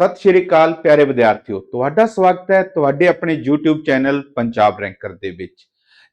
ਸਤਿ ਸ਼੍ਰੀ ਅਕਾਲ ਪਿਆਰੇ ਵਿਦਿਆਰਥੀਓ, ਤੁਹਾਡਾ ਸਵਾਗਤ ਹੈ ਤੁਹਾਡੇ ਆਪਣੇ YouTube ਚੈਨਲ ਪੰਜਾਬ ਰੈਂਕਰ ਦੇ ਵਿੱਚ।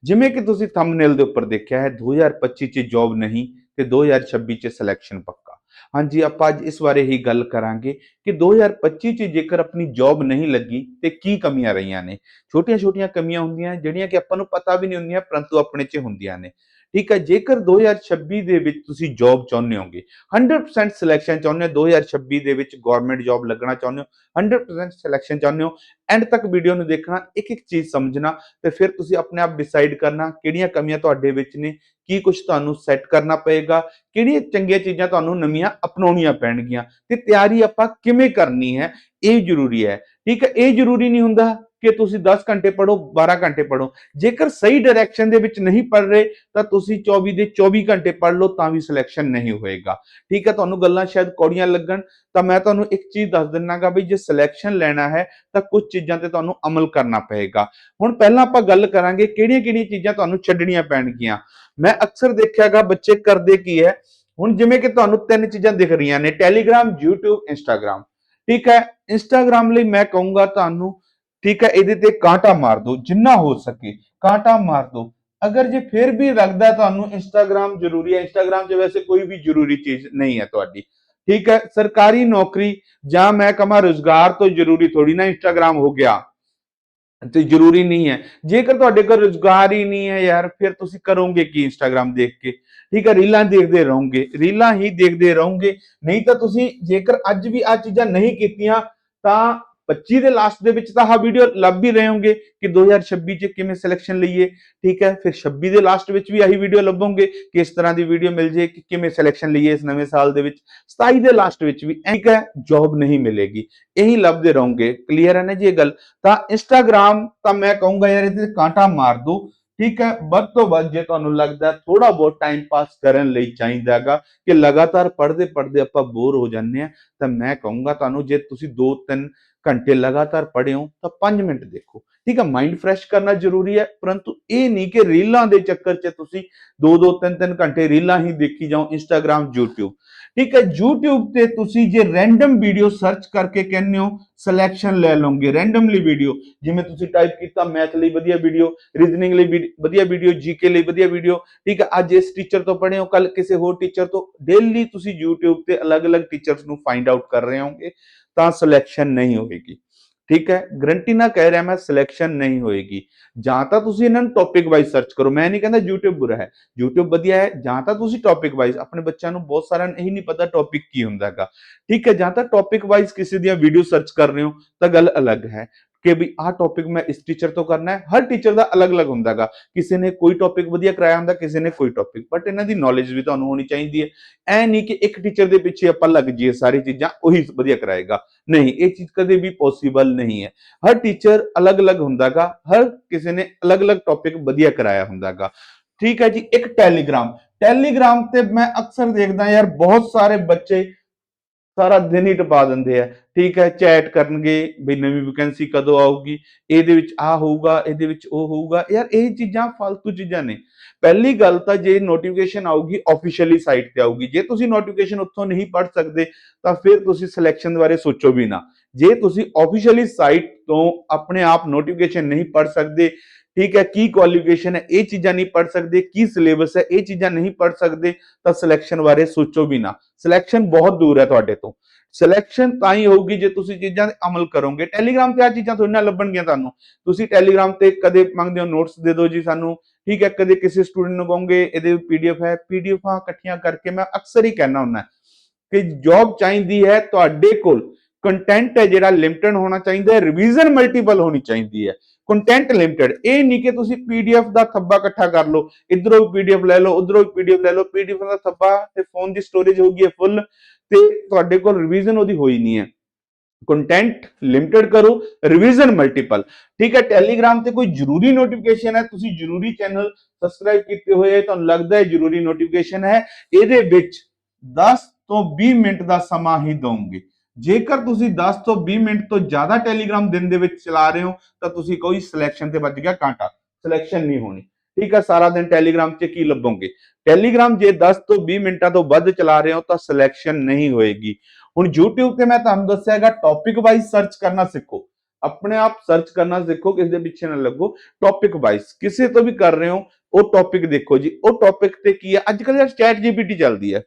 ਜਿਵੇਂ ਕਿ ਤੁਸੀਂ ਥੰਬਨੇਲ ਦੇ ਉੱਪਰ ਦੇਖਿਆ ਹੈ 2025 ਚ ਜੌਬ ਨਹੀਂ ਤੇ 2026 ਚ ਸਿਲੈਕਸ਼ਨ ਪੱਕਾ। ਹਾਂਜੀ, ਆਪਾਂ ਅੱਜ ਇਸ ਬਾਰੇ ਹੀ ਗੱਲ ਕਰਾਂਗੇ ਕਿ 2025 ਚ ਜੇਕਰ ਆਪਣੀ ਜੌਬ ਨਹੀਂ ਲੱਗੀ ਤੇ ਕੀ ਕਮੀਆਂ ਰਹੀਆਂ ਨੇ। ਛੋਟੀਆਂ-ਛੋਟੀਆਂ ਕਮੀਆਂ ਹੁੰਦੀਆਂ, ਜਿਹੜੀਆਂ ਕਿ ਆਪਾਂ ਨੂੰ ਪਤਾ ਵੀ ਨਹੀਂ ਹੁੰਦੀਆਂ, ਪਰੰਤੂ ਆਪਣੇ 'ਚ ਹੁੰਦੀਆਂ ਨੇ। ਠੀਕ ਹੈ, ਜੇਕਰ 2026 ਦੇ ਵਿੱਚ ਤੁਸੀਂ ਜੌਬ ਚਾਹੁੰਦੇ ਹੋਗੇ 100% ਸਿਲੈਕਸ਼ਨ ਚਾਹੁੰਦੇ ਹੋ 2026 ਦੇ ਵਿੱਚ ਗਵਰਨਮੈਂਟ ਜੌਬ ਲੱਗਣਾ ਚਾਹੁੰਦੇ ਹੋ 100% ਸਿਲੈਕਸ਼ਨ ਚਾਹੁੰਦੇ ਹੋ ਐਂਡ ਤੱਕ ਵੀਡੀਓ ਨੂੰ ਦੇਖਣਾ ਇੱਕ ਇੱਕ ਚੀਜ਼ ਸਮਝਣਾ ਤੇ ਫਿਰ ਤੁਸੀਂ ਆਪਣੇ ਆਪ ਡਿਸਾਈਡ ਕਰਨਾ ਕਿਹੜੀਆਂ ਕਮੀਆਂ ਤੁਹਾਡੇ ਵਿੱਚ ਨੇ, ਕੀ ਕੁਝ ਤੁਹਾਨੂੰ ਸੈੱਟ ਕਰਨਾ ਪਏਗਾ, ਕਿਹੜੀਆਂ ਚੰਗੀਆਂ ਚੀਜ਼ਾਂ ਤੁਹਾਨੂੰ ਨਵੀਆਂ ਅਪਣਾਉਣੀਆਂ ਪੈਣਗੀਆਂ ਤੇ ਤਿਆਰੀ ਆਪਾਂ ਕਿਵੇਂ ਕਰਨੀ ਹੈ, ਇਹ ਜ਼ਰੂਰੀ ਹੈ। ਠੀਕ ਹੈ, ਇਹ ਜ਼ਰੂਰੀ ਨਹੀਂ ਹੁੰਦਾ ਕਿ ਤੁਸੀਂ 10 ਘੰਟੇ ਪੜੋ 12 ਘੰਟੇ ਪੜੋ ਜੇਕਰ ਸਹੀ ਡਾਇਰੈਕਸ਼ਨ ਦੇ ਵਿੱਚ ਨਹੀਂ ਪੜ ਰਹੇ, ਤਾਂ ਤੁਸੀਂ 24 ਦੇ 24 ਘੰਟੇ ਪੜ ਲਓ, ਤਾਂ ਵੀ ਸਿਲੈਕਸ਼ਨ ਨਹੀਂ ਹੋਏਗਾ। ਠੀਕ ਹੈ, ਤੁਹਾਨੂੰ ਗੱਲਾਂ ਸ਼ਾਇਦ ਕੌੜੀਆਂ ਲੱਗਣ, ਤਾਂ ਮੈਂ ਤੁਹਾਨੂੰ ਇੱਕ ਚੀਜ਼ ਦੱਸ ਦਿੰਨਾਗਾ ਵੀ ਜੇ ਸਿਲੈਕਸ਼ਨ ਲੈਣਾ ਹੈ, ਤਾਂ ਕੁਝ ਚੀਜ਼ਾਂ ਤੇ ਤੁਹਾਨੂੰ ਅਮਲ ਕਰਨਾ ਪਏਗਾ। ਹੁਣ ਪਹਿਲਾਂ ਆਪਾਂ ਗੱਲ ਕਰਾਂਗੇ ਕਿਹੜੀਆਂ-ਕਿਹੜੀਆਂ ਚੀਜ਼ਾਂ ਤੁਹਾਨੂੰ ਛੱਡਣੀਆਂ ਪੈਣਗੀਆਂ। ਮੈਂ ਅਕਸਰ ਦੇਖਿਆਗਾ ਬੱਚੇ ਕਰਦੇ ਕੀ ਹੈ, ਹੁਣ ਜਿਵੇਂ ਕਿ ਤੁਹਾਨੂੰ ਤਿੰਨ ਚੀਜ਼ਾਂ ਦਿਖ ਰਹੀਆਂ ਨੇ ਟੈਲੀਗ੍ਰਾਮ YouTube, Instagram ਠੀਕ ਹੈ, Instagram ਲਈ ਮੈਂ ਕਹੂੰਗਾ ਤੁਹਾਨੂੰ ਠੀਕ ਹੈ, ਇਹਦੇ ਤੇ ਕਾਂਟਾ ਮਾਰ ਦਿਓ, ਜਿੰਨਾ ਹੋ ਸਕੇ ਕਾਂਟਾ ਮਾਰ ਦਿਓ। ਅਗਰ ਜੇ ਫਿਰ ਵੀ ਲੱਗਦਾ ਤੁਹਾਨੂੰ Instagram ਜ਼ਰੂਰੀ ਹੈ, Instagram 'ਚ ਵੈਸੇ ਕੋਈ ਵੀ ਜ਼ਰੂਰੀ ਚੀਜ਼ ਨਹੀਂ ਹੈ ਤੁਹਾਡੀ। ਠੀਕ ਹੈ, ਸਰਕਾਰੀ ਨੌਕਰੀ ਜਾਂ ਮੈਂ ਕਹਾਂ ਰੋਜ਼ਗਾਰ ਤੋਂ ਜ਼ਰੂਰੀ ਥੋੜੀ ਨਾ Instagram ਹੋ ਗਿਆ ਤੇ ਜ਼ਰੂਰੀ ਨਹੀਂ ਹੈ। ਜੇਕਰ ਤੁਹਾਡੇ ਕੋਲ ਰੋਜ਼ਗਾਰ ਹੀ ਨਹੀਂ ਹੈ ਯਾਰ, ਫਿਰ ਤੁਸੀਂ ਕਰੋਗੇ ਕੀ Instagram ਦੇਖ ਕੇ? ਠੀਕ ਹੈ, ਰੀਲਾਂ ਦੇਖਦੇ ਰਹੋਗੇ, ਰੀਲਾਂ ਹੀ ਦੇਖਦੇ ਰਹੋਗੇ। ਨਹੀਂ ਤਾਂ ਤੁਸੀਂ ਜੇਕਰ ਅੱਜ ਵੀ ਆ ਚੀਜ਼ਾਂ ਨਹੀਂ ਕੀਤੀਆਂ, ਤਾਂ 25 ਦੇ ਲਾਸਟ ਦੇ ਵਿੱਚ ਤਾਂ ਆਹ ਵੀਡੀਓ ਲੱਭ ਹੀ ਰਹੇ ਹੋਗੇ ਕਿ 2026 ਚ ਕਿਵੇਂ ਸਿਲੈਕਸ਼ਨ ਲਈਏ ਠੀਕ ਹੈ ਫਿਰ 26 ਦੇ ਲਾਸਟ ਵਿੱਚ ਵੀ ਆਹੀ ਵੀਡੀਓ ਲੱਭੋਗੇ ਕਿ ਇਸ ਤਰ੍ਹਾਂ ਦੀ ਵੀਡੀਓ ਮਿਲ ਜੇ ਕਿ ਕਿਵੇਂ ਸਿਲੈਕਸ਼ਨ ਲਈਏ ਇਸ ਨਵੇਂ ਸਾਲ ਦੇ ਵਿੱਚ 27 ਦੇ ਲਾਸਟ ਵਿੱਚ ਵੀ ਠੀਕ ਹੈ ਜੌਬ ਨਹੀਂ ਮਿਲੇਗੀ ਇਹੀ ਲੱਭਦੇ ਰਹੋਗੇ ਕਲੀਅਰ ਹੈ ਨਾ ਜੀ ਇਹ ਗੱਲ ਤਾਂ ਇੰਸਟਾਗ੍ਰam ਤਾਂ ਮੈਂ ਕਹੂੰਗਾ ਯਾਰ ਇਹਦੇ ਕਾਂਟਾ ਮਾਰ ਦੋ ਠੀਕ ਹੈ ਵੱਧ ਤੋਂ ਵੱਧ ਜੇ ਤੁਹਾਨੂੰ ਲੱਗਦਾ ਥੋੜਾ ਬਹੁਤ ਟਾਈਮ ਪਾਸ ਕਰਨ ਲਈ ਚਾਹੀਦਾ ਹੈਗਾ ਕਿ ਲਗਾਤਾਰ ਪੜ੍ਹਦੇ ਪੜ੍ਹਦੇ ਆਪਾਂ ਬੋਰ ਹੋ ਜਾਂਦੇ ਆ ਤਾਂ ਮੈਂ ਕਹੂੰਗਾ ਤੁਹਾਨੂੰ ਜੇ ਤੁਸੀਂ 2-3 ਘੰਟੇ ਲਗਾਤਾਰ ਪੜ੍ਹੇ ਤਾਂ 5 ਮਿੰਟ ਦੇਖੋ। ਠੀਕ ਹੈ ਮਾਈਂਡ ਫਰੈਸ਼ ਕਰਨਾ ਜ਼ਰੂਰੀ ਹੈ, ਪਰੰਤੂ ਇਹ ਨਹੀਂ ਕਿ ਰੀਲਾਂ ਦੇ ਚੱਕਰ 'ਚ ਤੁਸੀਂ 2-2 3-3 ਘੰਟੇ ਰੀਲਾਂ ਹੀ ਦੇਖੀ ਜਾਓ ਇੰਸਟਾਗ੍ਰam YouTube ਠੀਕ ਹੈ, YouTube ਤੇ ਤੁਸੀਂ ਜੇ ਰੈਂਡਮ ਵੀਡੀਓ ਸਰਚ ਕਰਕੇ ਕਹਿੰਦੇ ਹੋ ਸਿਲੈਕਸ਼ਨ ਲੈ ਲਓਗੇ ਰੈਂਡਮਲੀ ਵੀਡੀਓ ਜਿਵੇਂ ਤੁਸੀਂ ਟਾਈਪ ਕੀਤਾ ਮੈਥ ਲਈ ਵਧੀਆ ਵੀਡੀਓ ਰੀਜ਼ਨਿੰਗ ਲਈ ਵੀ- ਵਧੀਆ ਵੀਡੀਓ ਜੀਕੇ ਲਈ ਵਧੀਆ ਵੀਡੀਓ ਠੀਕ ਹੈ ਅੱਜ ਇਸ ਟੀਚਰ ਤੋਂ ਪੜ੍ਹੇ ਹੋ ਕੱਲ ਕਿਸੇ ਹੋਰ ਟੀਚਰ ਤੋਂ ਡੇਲੀ ਤੁਸੀਂ YouTube ਤੇ ਅਲੱਗ-ਅਲੱਗ ਟੀਚਰਸ ਨੂੰ ਫਾਈਂਡ ਆਊਟ ਕਰ ਰਹੇ ਹੋਗੇ ਤਾਂ ਸਿਲੈਕਸ਼ਨ ਨਹੀਂ ਹੋਏਗੀ। ਠੀਕ ਹੈ? ਗਰੰਟੀ ਨਾਲ ਕਹਿ ਰਿਹਾ ਮੈਂ ਸਿਲੈਕਸ਼ਨ ਨਹੀਂ ਹੋਏਗੀ। ਜਾਂ ਤਾਂ ਤੁਸੀਂ ਇਹਨਾਂ ਨੂੰ ਟੌਪਿਕ ਵਾਈਜ਼ ਸਰਚ ਕਰੋ। ਮੈਂ ਨਹੀਂ ਕਹਿੰਦਾ YouTube ਬੁਰਾ ਹੈ। YouTube ਵਧੀਆ ਹੈ। ਜਾਂ ਤਾਂ ਤੁਸੀਂ ਟੌਪਿਕ ਵਾਈਜ਼ ਆਪਣੇ ਬੱਚਿਆਂ ਨੂੰ ਬਹੁਤ ਸਾਰਿਆਂ ਨੂੰ ਇਹ ਨਹੀਂ ਪਤਾ ਟੌਪਿਕ ਕੀ ਹੁੰਦਾ ਹੈਗਾ। ਠੀਕ ਹੈ? ਜਾਂ ਤਾਂ ਟੌਪਿਕ ਵਾਈਜ਼ ਕਿਸੇ ਦੀਆਂ ਵੀਡੀਓ ਸਰਚ ਕਰ ਰਹੇ ਹੋ ਤਾਂ ਗੱਲ ਅਲੱਗ ਹੈ। ਕਿ ਵੀ ਆਹ ਟੌਪਿਕ ਮੈਂ ਇਸ ਟੀਚਰ ਤੋਂ ਕਰਨਾ ਹੈ। ਹਰ ਟੀਚਰ ਦਾ ਅਲੱਗ-ਅਲੱਗ ਹੁੰਦਾਗਾ ਕਿਸੇ ਨੇ ਕੋਈ ਟੌਪਿਕ ਵਧੀਆ ਕਰਾਇਆ ਹੁੰਦਾ, ਕਿਸੇ ਨੇ ਕੋਈ ਟੌਪਿਕ ਬਟ ਇਹਨਾਂ ਦੀ ਨੌਲੇਜ ਵੀ ਤੁਹਾਨੂੰ ਹੋਣੀ ਚਾਹੀਦੀ ਹੈ। ਐ ਨਹੀਂ ਕਿ ਇੱਕ ਟੀਚਰ ਦੇ ਪਿੱਛੇ ਆਪਾਂ ਲੱਗ ਜਾਈਏ, ਸਾਰੀ ਚੀਜ਼ਾਂ ਉਹੀ ਵਧੀਆ ਕਰਾਏਗਾ। ਨਹੀਂ, ਇਹ ਚੀਜ਼ ਕਦੇ ਵੀ ਪੋਸੀਬਲ ਨਹੀਂ ਹੈ। ਹਰ ਟੀਚਰ ਅਲੱਗ-ਅਲੱਗ ਹੁੰਦਾਗਾ ਹਰ ਕਿਸੇ ਨੇ ਅਲੱਗ-ਅਲੱਗ ਟੌਪਿਕ ਵਧੀਆ ਕਰਾਇਆ ਹੁੰਦਾਗਾ ਠੀਕ ਹੈ ਜੀ, ਇੱਕ ਟੈਲੀਗ੍ਰਾਮ ਟੈਲੀਗ੍ਰਾਮ ਤੇ ਮੈਂ ਅਕਸਰ ਦੇਖਦਾ ਯਾਰ, ਬਹੁਤ ਸਾਰੇ ਬੱਚੇ ਸਾਰਾ ਦਿਨ ਹੀ ਟਪਾ ਦਿੰਦੇ ਆ। ਠੀਕ ਹੈ ਚੈਟ ਕਰਨਗੇ ਵੀ ਨਵੀਂ ਵੈਕੈਂਸੀ ਕਦੋਂ ਆਊਗੀ, ਇਹਦੇ ਵਿੱਚ ਆ ਹੋਊਗਾ, ਇਹਦੇ ਵਿੱਚ ਉਹ ਹੋਊਗਾ। ਯਾਰ ਇਹ ਚੀਜ਼ਾਂ ਫालतू ਚੀਜ਼ਾਂ ਨੇ। ਪਹਿਲੀ ਗੱਲ ਤਾਂ ਜੇ ਨੋਟੀਫਿਕੇਸ਼ਨ ਆਊਗੀ ਆਫੀਸ਼ੀਅਲੀ ਸਾਈਟ ਤੇ ਆਊਗੀ। ਜੇ ਤੁਸੀਂ ਨੋਟੀਫਿਕੇਸ਼ਨ ਉੱਥੋਂ ਨਹੀਂ ਪੜ੍ਹ ਸਕਦੇ, ਤਾਂ ਫਿਰ ਤੁਸੀਂ ਸਿਲੈਕਸ਼ਨ ਬਾਰੇ ਸੋਚੋ ਵੀ ਨਾ। ਜੇ ਤੁਸੀਂ ਆਫੀਸ਼ੀਅਲੀ ਸਾਈਟ ਤੋਂ ਆਪਣੇ ਆਪ ਨੋਟੀਫਿਕੇਸ਼ਨ ਨਹੀਂ ਪੜ੍ਹ ਸਕਦੇ, ਠੀਕ ਹੈ, ਕੀ ਕੁਆਲੀਫਿਕੇਸ਼ਨ ਹੈ, ਇਹ ਚੀਜ਼ਾਂ ਨਹੀਂ ਪੜ੍ਹ ਸਕਦੇ, ਕੀ ਸਿਲੇਬਸ ਹੈ, ਇਹ ਚੀਜ਼ਾਂ ਨਹੀਂ ਪੜ੍ਹ ਸਕਦੇ, ਤਾਂ ਸਿਲੈਕਸ਼ਨ ਬਾਰੇ ਸੋਚੋ ਵੀ ਨਾ। ਸਿਲੈਕਸ਼ਨ ਬਹੁਤ ਦੂਰ ਹੈ ਤੁਹਾਡੇ ਤੋਂ। ਸਿਲੈਕਸ਼ਨ ਤਾਂ ਹੀ ਹੋਊਗੀ ਜੇ ਤੁਸੀਂ ਚੀਜ਼ਾਂ ਤੇ ਅਮਲ ਕਰੋਗੇ। ਟੈਲੀਗ੍ਰਾਮ ਤੇ ਆ ਚੀਜ਼ਾਂ ਥੋੜੀ ਨਾ ਲੱਭਣਗੀਆਂ ਤੁਹਾਨੂੰ। ਤੁਸੀਂ ਟੈਲੀਗ੍ਰਾਮ ਤੇ ਕਦੇ ਮੰਗਦੇ ਹੋ ਨੋਟਸ ਦੇ ਦਿਓ ਜੀ ਸਾਨੂੰ। ਠੀਕ ਹੈ, ਕਦੇ ਕਿਸੇ ਸਟੂਡੈਂਟ ਨੂੰ ਕਹੋਗੇ, ਇਹਦੇ ਪੀਡੀਐਫ ਹੈ। ਪੀਡੀਐਫਾਂ ਇਕੱਠੀਆਂ ਕਰਕੇ ਮੈਂ ਅਕਸਰ ਹੀ ਕਹਿਣਾ ਹੁੰਦਾ ਕਿ ਜੌਬ ਚਾਹੀਦੀ ਹੈ ਤੁਹਾਡੇ ਕੋਲ। ਕੰਟੈਂਟ ਹੈ ਜਿਹੜਾ ਲਿਮਟਡ ਹੋਣਾ ਚਾਹੀਦਾ ਹੈ। ਰਿਵੀਜ਼ਨ ਮਲਟੀਪਲ ਹੋਣੀ ਚਾਹੀਦੀ ਹੈ। ਕੰਟੈਂਟ ਲਿਮਟਡ ਇਹ ਨਹੀਂ ਕਿ ਤੁਸੀਂ ਪੀਡੀਐਫ ਦਾ ਥੱਬਾ ਇਕੱਠਾ ਕਰ ਲਓ, ਇਧਰੋਂ ਪੀਡੀਐਫ ਲੈ ਲਓ, ਉਧਰੋਂ ਪੀਡੀਐਫ ਲੈ ਲਓ ਪੀਡੀਐਫ ਦਾ ਥੱਬਾ ਤੇ ਫੋਨ ਦੀ ਸਟੋਰੇਜ ਹੋਊਗੀ ਫੁੱਲ ਤੇ ਤੁਹਾਡੇ ਕੋਲ ਰਿਵੀਜ਼ਨ ਉਹਦੀ ਹੋਈ ਨਹੀਂ ਹੈ। ਕੰਟੈਂਟ ਲਿਮਟਡ ਕਰੋ ਰਿਵੀਜ਼ਨ ਮਲਟੀਪਲ ਠੀਕ ਹੈ ਟੈਲੀਗ੍ਰਾਮ ਤੇ ਕੋਈ ਜ਼ਰੂਰੀ ਨੋਟੀਫਿਕੇਸ਼ਨ ਹੈ, ਤੁਸੀਂ ਜ਼ਰੂਰੀ ਚੈਨਲ ਸਬਸਕ੍ਰਾਈਬ ਕੀਤੇ ਹੋਏ ਤੁਹਾਨੂੰ ਲੱਗਦਾ ਹੈ ਜ਼ਰੂਰੀ ਨੋਟੀਫਿਕੇਸ਼ਨ ਹੈ, ਇਹਦੇ ਵਿੱਚ 10 ਤੋਂ 20 ਮਿੰਟ ਦਾ ਸਮਾਂ ਹੀ ਦਵੋਗੇ ਜੇਕਰ ਤੁਸੀਂ 10 ਤੋਂ 20 ਮਿੰਟ ਤੋਂ ਜ਼ਿਆਦਾ ਟੈਲੀਗ੍ਰਾਮ ਦਿਨ ਦੇ ਵਿੱਚ ਚਲਾ ਰਹੇ ਹੋ, ਤਾਂ ਤੁਸੀਂ ਕੋਈ ਸਿਲੈਕਸ਼ਨ ਤੇ ਵੱਜ ਗਿਆ ਕਾਂਟਾ ਸਿਲੈਕਸ਼ਨ ਨਹੀਂ ਹੋਣੀ। ਠੀਕ ਹੈ, ਸਾਰਾ ਦਿਨ ਟੈਲੀਗ੍ਰਾਮ 'ਚ ਕੀ ਲੱਭੋਗੇ? ਟੈਲੀਗ੍ਰਾਮ ਜੇ 10 ਤੋਂ 20 ਮਿੰਟਾਂ ਤੋਂ ਵੱਧ ਚਲਾ ਰਹੇ ਹੋ, ਤਾਂ ਸਿਲੈਕਸ਼ਨ ਨਹੀਂ ਹੋਏਗੀ। ਹੁਣ YouTube ਤੇ ਮੈਂ ਤੁਹਾਨੂੰ ਦੱਸਿਆ ਹੈਗਾ ਟੌਪਿਕ ਵਾਈਜ਼ ਸਰਚ ਕਰਨਾ ਸਿੱਖੋ। ਆਪਣੇ ਆਪ ਸਰਚ ਕਰਨਾ ਸਿੱਖੋ, ਕਿਸੇ ਦੇ ਪਿੱਛੇ ਨਾ ਲੱਗੋ। ਟੌਪਿਕ ਵਾਈਜ਼ ਕਿਸੇ ਤੋਂ ਵੀ ਕਰ ਰਹੇ ਹੋ, ਉਹ ਟੌਪਿਕ ਦੇਖੋ ਜੀ। ਉਹ ਟੌਪਿਕ ਤੇ ਕੀ ਹੈ? ਅੱਜ ਕੱਲ੍ਹ ਯਾਰ ਚੈਟ ਜੀਪੀਟੀ ਚੱਲਦੀ ਹੈ।